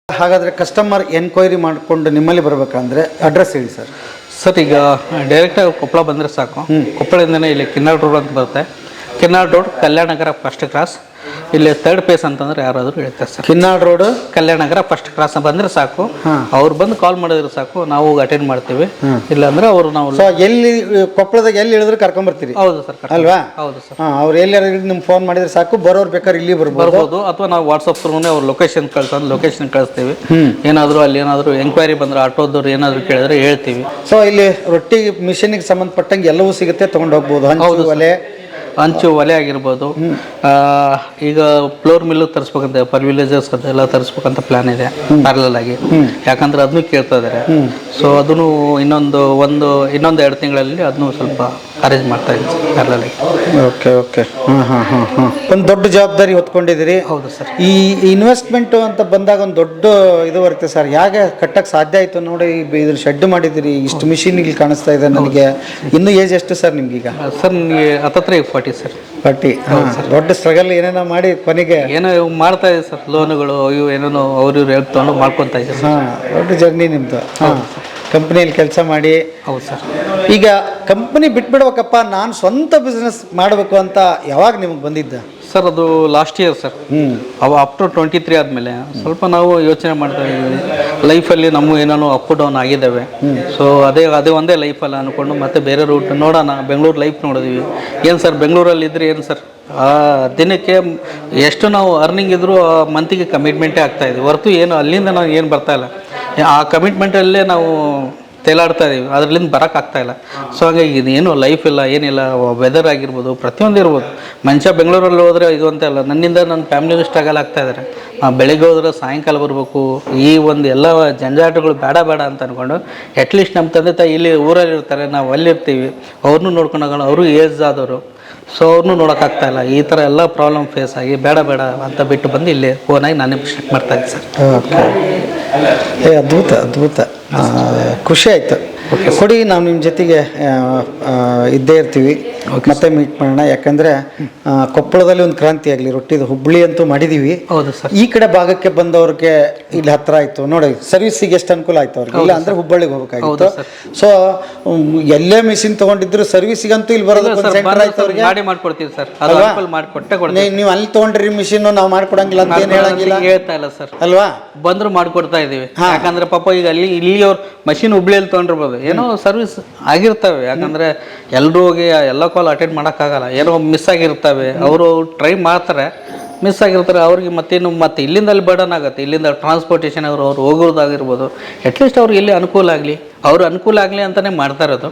ಹಾಗಾದರೆ ಕಸ್ಟಮರ್ ಎನ್ಕ್ವೈರಿ ಮಾಡಿಕೊಂಡು ನಿಮ್ಮಲ್ಲಿ ಬರಬೇಕಂದ್ರೆ ಅಡ್ರೆಸ್ ಹೇಳಿ ಸರ್ ಸರ್ ಈಗ ಡೈರೆಕ್ಟಾಗಿ ಕೊಪ್ಪಳ ಬಂದರೆ ಸಾಕು. ಕೊಪ್ಪಳದಿಂದನೇ ಇಲ್ಲಿ ಕಿನ್ನಾಳ ರೋಡ್ ಅಂತ ಬರುತ್ತೆ. Kinnal road Kalyana Nagar first cross ಇಲ್ಲಿ ಥರ್ಡ್ ಪೇಸ್ ಅಂತಂದ್ರೆ ಯಾರಾದರೂ ಹೇಳ್ತಾರೆ sir. Kinnal road? Kalyana Nagar first cross ಬಂದ್ರೆ ಸಾಕು. ಅವ್ರು ಬಂದು ಕಾಲ್ ಮಾಡಿದ್ರೆ ಸಾಕು ನಾವು ಅಟೆಂಡ್ ಮಾಡ್ತೀವಿ. ಇಲ್ಲಾಂದ್ರೆ ಅವರು ನಾವು ಸೊ ಎಲ್ಲಿ ಕೊಪ್ಪಳದಾಗ ಎಲ್ಲಿ ಹೇಳಿದ್ರು ಕರ್ಕೊಂಬರ್ತೀರಿ ಹೌದು ಸರ್ ಅಲ್ವಾ? ಹೌದು ಸರ್. ಅವ್ರು ಎಲ್ಲಾರು ನಿಮ್ಗೆ ಫೋನ್ ಮಾಡಿದ್ರೆ ಸಾಕು ಬರೋರು ಬೇಕಾದ್ರೆ ಇಲ್ಲಿ ಬರ್ಬೋದು. ಅಥವಾ ನಾವು ವಾಟ್ಸಪ್ ಥ್ರೂನೇ ಅವ್ರ ಲೊಕೇಶನ್ ಕಳ್ಸೋದು ಲೊಕೇಶನ್ ಕಳಿಸ್ತೀವಿ. ಏನಾದರೂ ಅಲ್ಲಿ ಏನಾದರೂ ಎಂಕ್ವೈರಿ ಬಂದ್ರೆ ಆಟೋದವ್ರು ಏನಾದರೂ ಕೇಳಿದ್ರೆ ಹೇಳ್ತೀವಿ. ಸೊ ಇಲ್ಲಿ ರೊಟ್ಟಿ ಮಿಷಿನ್ಗೆ ಸಂಬಂಧಪಟ್ಟಂಗೆ ಎಲ್ಲವೂ ಸಿಗುತ್ತೆ ತೊಗೊಂಡು ಹೋಗ್ಬೋದು. ಹಂಚು ಒಲೆ. ಹಂಚು ಒಲೆ ಆಗಿರ್ಬೋದು. ಈಗ ಫ್ಲೋರ್ ಮಿಲ್ಲು ತರಿಸ್ಬೇಕಂತ ಪರ್ ವಿಲೇಜಸ್ ಅದೆಲ್ಲ ತರಿಸ್ಬೇಕಂತ ಪ್ಲಾನ್ ಇದೆ ಪ್ಯಾರಲಲ್ ಆಗಿ. ಯಾಕಂದ್ರೆ ಅದನ್ನು ಕೇಳ್ತಾ ಇದ್ದಾರೆ ಸೊ ಅದನ್ನು ಇನ್ನೊಂದು ಒಂದು ಇನ್ನೊಂದು ಎರಡು ತಿಂಗಳಲ್ಲಿ ಅದನ್ನು ಸ್ವಲ್ಪ ಅರೇಂಜ್ ಮಾಡ್ತಾ ಇದ್ದೀವಿ ಪ್ಯಾರಲಲ್ಲಿ ಓಕೆ ಓಕೆ ಹಾಂ ಹಾಂ ಹಾಂ ಹಾಂ ಒಂದು ದೊಡ್ಡ ಜವಾಬ್ದಾರಿ ಹೊತ್ಕೊಂಡಿದ್ದೀರಿ. ಹೌದು ಸರ್ ಈ ಇನ್ವೆಸ್ಟ್ಮೆಂಟ್ ಅಂತ ಬಂದಾಗ ಒಂದು ದೊಡ್ಡ ಇದು ಬರುತ್ತೆ ಸರ್ ಯಾಕೆ ಕಟ್ಟಕ್ಕೆ ಸಾಧ್ಯ ಆಯಿತು ನೋಡಿ ಇದ್ರ ಶೆಡ್ ಮಾಡಿದಿರಿ ಇಷ್ಟು ಮಿಷಿನ್ ಇಲ್ಲಿ ಕಾಣಿಸ್ತಾ ಇದೆ ನನಗೆ. ಇನ್ನೂ ಏಜ್ ಎಷ್ಟು ಸರ್ ನಿಮ್ಗೀಗ? ಸರ್ ನಿಮಗೆ ಹತ್ತತ್ರ ಫಾರ್ಟಿ ಸರ್ ಪಟ್ಟಿ ಹಾಂ ದೊಡ್ಡ ಸ್ಟ್ರಗಲ್ ಏನೇನೋ ಮಾಡಿ ಕೊನೆಗೆ. ಏನೋ ಇವು ಮಾಡ್ತಾ ಇದೆ ಸರ್ ಲೋನುಗಳು ಇವು ಏನೇನೋ ಅವ್ರು ಇವ್ರು ತೊಗೊಂಡು ಮಾಡ್ಕೊತಾ ಇದ್ದಾರೆ ಹಾಂ ದೊಡ್ಡ ಜರ್ನಿ ನಿಮ್ಮದು ಹಾಂ. ಕಂಪ್ನಿಯಲ್ಲಿ ಕೆಲಸ ಮಾಡಿ. ಹೌದು ಸರ್. ಈಗ ಕಂಪ್ನಿ ಬಿಟ್ಬಿಡ್ಬೇಕಪ್ಪ ನಾನು ಸ್ವಂತ ಬಿಸ್ನೆಸ್ ಮಾಡಬೇಕು ಅಂತ ಯಾವಾಗ ನಿಮಗೆ ಬಂದಿದ್ದ? ಸರ್ ಅದು ಲಾಸ್ಟ್ ಇಯರ್ ಸರ್. ಅವು ಅಪ್ ಟು ಟ್ವೆಂಟಿ ತ್ರೀ ಆದಮೇಲೆ ಸ್ವಲ್ಪ ನಾವು ಯೋಚನೆ ಮಾಡ್ತಾ ಇದ್ದೀವಿ. ಲೈಫಲ್ಲಿ ನಮ್ಮ ಏನೇನೋ ಅಪ್ ಡೌನ್ ಆಗಿದ್ದಾವೆ. ಸೊ ಅದೇ ಅದೇ ಒಂದೇ ಲೈಫಲ್ಲ ಅಂದ್ಕೊಂಡು ಮತ್ತೆ ಬೇರೆ ರೂಟ್ ನೋಡೋಣ ಬೆಂಗಳೂರು ಲೈಫ್ ನೋಡಿದ್ವಿ. ಏನು ಸರ್ ಬೆಂಗಳೂರಲ್ಲಿ ಇದ್ರೆ ಏನು ಸರ್? ಆ ದಿನಕ್ಕೆ ಎಷ್ಟು ನಾವು ಅರ್ನಿಂಗ್ ಇದ್ದರೂ ಆ ಮಂತಿಗೆ ಕಮಿಟ್ಮೆಂಟೇ ಆಗ್ತಾಯಿದ್ವಿ ಹೊರತು ಏನು ಅಲ್ಲಿಂದ ನಾವು ಏನು ಬರ್ತಾಯಿಲ್ಲ ಇಲ್ಲ. ಆ ಕಮಿಟ್ಮೆಂಟಲ್ಲೇ ನಾವು ತೇಲಾಡ್ತಾ ಇದೀವಿ. ಅದರಲ್ಲಿಂದ ಬರೋಕ್ಕಾಗ್ತಾ ಇಲ್ಲ. ಸೊ ಹಾಗಾಗಿ ಇದೇನು ಲೈಫ್ ಇಲ್ಲ, ಏನಿಲ್ಲ ವೆದರ್ ಆಗಿರ್ಬೋದು, ಪ್ರತಿಯೊಂದು ಇರ್ಬೋದು. ಮನುಷ್ಯ ಬೆಂಗಳೂರಲ್ಲಿ ಹೋದರೆ ಇದು ಅಂತ ಅಲ್ಲ. ನನ್ನಿಂದ ನನ್ನ ಫ್ಯಾಮಿಲಿಗೂ ಸ್ಟ್ರಗಲ್ ಆಗ್ತಾ ಇದ್ದಾರೆ ಬೆಳಿಗ್ಗೆ ಹೋದ್ರೆ ಸಾಯಂಕಾಲ ಬರಬೇಕು. ಈ ಒಂದು ಎಲ್ಲ ಜಂಜಾಟಗಳು ಬೇಡ ಬೇಡ ಅಂತ ಅಂದ್ಕೊಂಡು ಅಟ್ಲೀಸ್ಟ್ ನಮ್ಮ ತಂದೆ ತಾಯಿ ಇಲ್ಲಿ ಊರಲ್ಲಿ ಇರ್ತಾರೆ, ನಾವು ಅಲ್ಲಿರ್ತೀವಿ ಅವ್ರನ್ನೂ ನೋಡ್ಕೊಂಡು ಹೋಗೋಣ. ಅವರು ಏಜ್ ಆದವರು. ಸೊ ಅವ್ರನ್ನೂ ನೋಡೋಕ್ಕಾಗ್ತಾ ಇಲ್ಲ. ಈ ಥರ ಎಲ್ಲ ಪ್ರಾಬ್ಲಮ್ ಫೇಸ್ ಆಗಿ ಬೇಡ ಬೇಡ ಅಂತ ಬಿಟ್ಟು ಬಂದು ಇಲ್ಲಿ ಫೋನಾಗಿ ನಾನೇ ಸ್ಟಾರ್ಟ್ ಮಾಡ್ತಾ ಇದ್ದೆ ಸರ್ ಏ ಅದ್ಭುತ ಅದ್ಭುತ. ಖುಷಿ ಆಯ್ತು. ಕೊಡಿ ನಾವು ನಿಮ್ಮ ಜೊತೆಗೆ ಇದ್ದೇ ಇರ್ತೀವಿ. ಮತ್ತೆ ಮೀಟ್ ಮಾಡೋಣ. ಯಾಕಂದ್ರೆ ಕೊಪ್ಪಳದಲ್ಲಿ ಒಂದು ಕ್ರಾಂತಿ ಆಗಲಿ ರೊಟ್ಟಿದು ಹುಬ್ಳಿ ಅಂತೂ ಮಾಡಿದೀವಿ. ಹೌದು ಸರ್ ಈ ಕಡೆ ಭಾಗಕ್ಕೆ ಬಂದವ್ರಿಗೆ ಇಲ್ಲಿ ಹತ್ರ ಆಯ್ತು. ನೋಡಿ ಸರ್ವಿಸಿಗೆ ಎಷ್ಟು ಅನುಕೂಲ ಆಯ್ತು ಅವ್ರಿಗೆ. ಇಲ್ಲ ಅಂದ್ರೆ ಹುಬ್ಬಳ್ಳಿಗೆ ಹೋಗ್ಬೇಕಾಗಿತ್ತು. ಸೊ ಎಲ್ಲೇ ಮಿಷಿನ್ ತಗೊಂಡಿದ್ರು ಸರ್ವಿಸಿಗಂತೂ ಇಲ್ಲಿ ಬರೋದು ಸೆಂಟರ್ ಆಯ್ತು ಅವ್ರಿಗೆ. ಮಾಡಿ ಮಾಡ್ಕೊಡ್ತೀವಿ ಸರ್ ನೀವು ಅಲ್ಲಿ ತಗೊಂಡ್ರಿ ಮಿಷಿನ್ ನಾವು ಮಾಡ್ಕೊಡಂಗಿಲ್ಲ ಅಂತ ಏನು ಹೇಳಂಗಿಲ್ಲ? ಹೇಳ್ತಾ ಇಲ್ಲ ಸರ್ ಅಲ್ವಾ? ಬಂದ್ರು ಮಾಡ್ಕೊಡ್ತಾ ಇದೀವಿ. ಯಾಕಂದ್ರೆ ಪಾಪ ಈಗ ಅಲ್ಲಿ ಇಲ್ಲಿ ಅವ್ರು ಮಷಿನ್ ಹುಬ್ಳಿಯಲ್ಲಿ ತೊಗೊಂಡಿರ್ಬೋದು. ಏನೋ ಸರ್ವಿಸ್ ಆಗಿರ್ತವೆ. ಯಾಕಂದರೆ ಎಲ್ಲರೂ ಹೋಗಿ ಎಲ್ಲ ಕಾಲ್ ಅಟೆಂಡ್ ಮಾಡೋಕ್ಕಾಗಲ್ಲ. ಏನೋ ಮಿಸ್ ಆಗಿರ್ತವೆ. ಅವರು ಟ್ರೈ ಮಾಡ್ತಾರೆ. ಮಿಸ್ ಆಗಿರ್ತಾರೆ. ಅವ್ರಿಗೆ ಮತ್ತೇನು ಮತ್ತೆ ಇಲ್ಲಿಂದ ಅಲ್ಲಿ ಬರ್ಡನ್ ಆಗುತ್ತೆ. ಇಲ್ಲಿಂದ ಟ್ರಾನ್ಸ್ಪೋರ್ಟೇಷನ್ ಅವರು ಅವ್ರು ಹೋಗೋದಾಗಿರ್ಬೋದು ಅಟ್ಲೀಸ್ಟ್ ಅವ್ರಿಗೆ ಇಲ್ಲಿ ಅನುಕೂಲ ಆಗಲಿ. ಅವ್ರು ಅನುಕೂಲ ಆಗಲಿ ಅಂತಲೇ ಮಾಡ್ತಾ ಇರೋದು.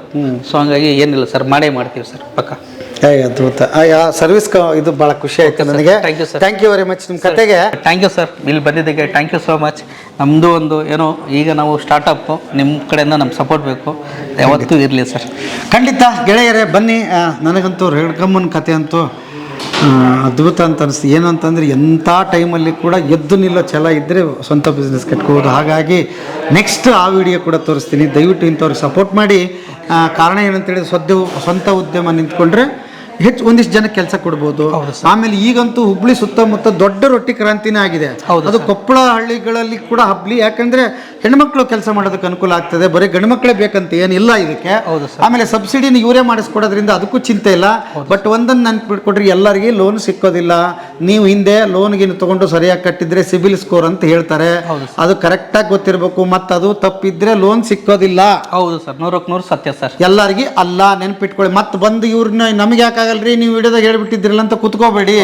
ಸೊ ಹಂಗಾಗಿ ಏನಿಲ್ಲ ಸರ್ ಮಾಡೇ ಮಾಡ್ತೀವಿ ಸರ್ ಪಕ್ಕ. ಏ ಅದ್ಭುತ. ಆ ಸರ್ವಿಸ್ ಇದು ಬಹಳ ಖುಷಿ ಆಯ್ತು ನನಗೆ. Thank you sir thank you very much ನಿಮ್ಮ ಕತೆಗೆ ಥ್ಯಾಂಕ್ ಯು ಸರ್ ಇಲ್ಲಿ ಬಂದಿದ್ದಕ್ಕೆ ಥ್ಯಾಂಕ್ ಯು ಸೋ ಮಚ್ ನಮ್ಮದು ಒಂದು ಏನೋ ಈಗ ನಾವು ಸ್ಟಾರ್ಟಪ್ಪು ನಿಮ್ಮ ಕಡೆಯಿಂದ ನಮ್ಗೆ ಸಪೋರ್ಟ್ ಬೇಕು. ಯಾವತ್ತೂ ಇರಲಿ ಸರ್ ಖಂಡಿತ. ಗೆಳೆಯರೇ ಬನ್ನಿ. ಆ, ನನಗಂತೂ ರೇಡ್ಕಮ್ಮನ ಕತೆ ಅಂತೂ ಆ, ಅದ್ಭುತ ಅಂತ ಅನಿಸ್ತು. ಏನಂತಂದರೆ ಅಂತಂದರೆ ಎಂಥ ಟೈಮಲ್ಲಿ ಕೂಡ ಎದ್ದು ನಿಲ್ಲೋ ಛಲ ಇದ್ದರೆ ಸ್ವಂತ ಬಿಸ್ನೆಸ್ ಕಟ್ಕೋಬೋದು. ಹಾಗಾಗಿ ನೆಕ್ಸ್ಟ್ ಆ ವಿಡಿಯೋ ಕೂಡ ತೋರಿಸ್ತೀನಿ. ದಯವಿಟ್ಟು ಇಂಥವ್ರಿಗೆ ಸಪೋರ್ಟ್ ಮಾಡಿ. ಆ, ಕಾರಣ ಏನಂತೇಳಿ ಸದ್ಯ ಸ್ವಂತ ಉದ್ಯಮ ನಿಂತ್ಕೊಂಡ್ರೆ ಹೆಚ್ಚು ಒಂದಿಷ್ಟು ಜನ ಕೆಲಸ ಕೊಡ್ಬೋದು. ಆಮೇಲೆ ಈಗಂತೂ ಹುಬ್ಳಿ ಸುತ್ತಮುತ್ತ ದೊಡ್ಡ ರೊಟ್ಟಿ ಕ್ರಾಂತಿನೇ ಆಗಿದೆ. ಅದು ಕೊಪ್ಪಳ ಹಳ್ಳಿಗಳಲ್ಲಿ ಕೂಡ ಹಬ್ಲಿ. ಯಾಕಂದ್ರೆ ಹೆಣ್ಮಕ್ಳು ಕೆಲಸ ಮಾಡೋದಕ್ಕೆ ಅನುಕೂಲ ಆಗ್ತದೆ. ಬರೀ ಗಂಡು ಮಕ್ಕಳೇ ಬೇಕಂತ ಏನಿಲ್ಲ ಇದಕ್ಕೆ. ಆಮೇಲೆ ಸಬ್ಸಿಡಿನ ಇವರೇ ಮಾಡಿಸ್ಕೊಡೋದ್ರಿಂದ ಅದಕ್ಕೂ ಚಿಂತೆ ಇಲ್ಲ. ಬಟ್ ಒಂದನ್ನು ನೆನ್ಪಿಟ್ಕೊಡ್ರಿ ಎಲ್ಲರಿಗೆ ಲೋನ್ ಸಿಕ್ಕೋದಿಲ್ಲ. ನೀವು ಹಿಂದೆ ಲೋನ್ಗಿನ ತಗೊಂಡು ಸರಿಯಾಗಿ ಕಟ್ಟಿದ್ರೆ ಸಿಬಿಲ್ ಸ್ಕೋರ್ ಅಂತ ಹೇಳ್ತಾರೆ. ಅದು ಕರೆಕ್ಟಾಗಿ ಗೊತ್ತಿರಬೇಕು. ಮತ್ತೆ ಅದು ತಪ್ಪಿದ್ರೆ ಲೋನ್ ಸಿಕ್ಕೋದಿಲ್ಲ. ಹೌದು ಸರ್. ನೂರಕ್ಕೆ ನೂರು ಸತ್ಯ ಸರ್. ಎಲ್ಲರಿಗೆ ಅಲ್ಲ ನೆನ್ಪಿಟ್ಕೊಳ್ಳಿ. ಮತ್ತೆ ಬಂದು ಇವ್ರನ್ನ ನಮಗೆ ಯಾಕಾಗಲ್ರಿ ನೀವು ವಿಡಿಯೋದಾಗ ಹೇಳ್ಬಿಟ್ಟಿದ್ರಲ್ಲ ಅಂತ ಕುತ್ಕೋಬೇಡಿ.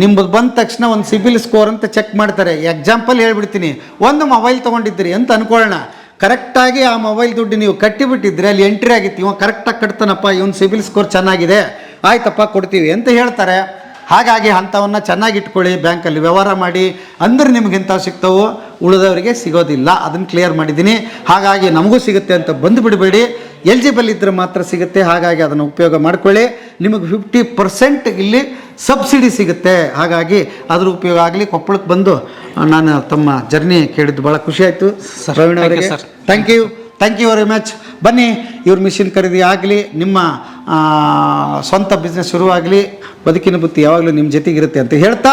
ನಿಮ್ದು ಬಂದ ತಕ್ಷಣ ಒಂದು ಸಿಬಿಲ್ ಸ್ಕೋರ್ ಅಂತ ಚೆಕ್ ಮಾಡ್ತಾರೆ. ಎಕ್ಸಾಂಪಲ್ ಹೇಳ್ಬಿಡ್ತೀನಿ. ಒಂದು ಮೊಬೈಲ್ ತೊಗೊಂಡಿದ್ದೀರಿ ಅಂತ ಅನ್ಕೊಳ್ಳೋಣ. ಕರೆಕ್ಟಾಗಿ ಆ ಮೊಬೈಲ್ ದುಡ್ಡು ನೀವು ಕಟ್ಟಿಬಿಟ್ಟಿದ್ರೆ ಅಲ್ಲಿ ಎಂಟ್ರಿ ಆಗಿತ್ತು. ಇವ ಕರೆಕ್ಟಾಗಿ ಕಟ್ತಾನಪ್ಪ ಇವನ್ ಸಿಬಿಲ್ ಸ್ಕೋರ್ ಚೆನ್ನಾಗಿದೆ. ಆಯ್ತಪ್ಪ ಕೊಡ್ತೀವಿ ಅಂತ ಹೇಳ್ತಾರೆ. ಹಾಗಾಗಿ ಅಂಥವನ್ನ ಚೆನ್ನಾಗಿ ಇಟ್ಕೊಳ್ಳಿ ಬ್ಯಾಂಕಲ್ಲಿ ವ್ಯವಹಾರ ಮಾಡಿ. ಅಂದ್ರೆ ನಿಮ್ಗೆ ಇಂಥವು ಸಿಗ್ತಾವು ಉಳಿದವರಿಗೆ ಸಿಗೋದಿಲ್ಲ. ಅದನ್ನು ಕ್ಲಿಯರ್ ಮಾಡಿದ್ದೀನಿ. ಹಾಗಾಗಿ ನಮಗೂ ಸಿಗುತ್ತೆ ಅಂತ ಬಂದು ಬಿಡಬೇಡಿ ಎಲಿಜಿಬಲ್ ಇದ್ದರೆ ಮಾತ್ರ ಸಿಗುತ್ತೆ ಹಾಗಾಗಿ ಅದನ್ನು ಉಪಯೋಗ ಮಾಡ್ಕೊಳ್ಳಿ. ನಿಮಗೆ ಫಿಫ್ಟಿ ಪರ್ಸೆಂಟ್ ಇಲ್ಲಿ ಸಬ್ಸಿಡಿ ಸಿಗುತ್ತೆ ಹಾಗಾಗಿ ಅದ್ರ ಉಪಯೋಗ ಆಗಲಿ. ಕೊಪ್ಪಳಕ್ಕೆ ಬಂದು ನಾನು ತಮ್ಮ ಜರ್ನಿ ಕೇಳಿದ್ದು ಭಾಳ ಖುಷಿ ಆಯಿತು. ಪ್ರವೀಣ್ ಅವರಿಗೆ. Thank you thank you very much ಬನ್ನಿ ಇವ್ರ ಮಿಷಿನ್ ಖರೀದಿ ಆಗಲಿ ನಿಮ್ಮ ಸ್ವಂತ ಬಿಸ್ನೆಸ್ ಶುರುವಾಗಲಿ ಬದುಕಿನ ಬುತ್ತಿ ಯಾವಾಗಲೂ ನಿಮ್ಮ ಜೊತೆಗಿರುತ್ತೆ ಅಂತ ಹೇಳ್ತಾ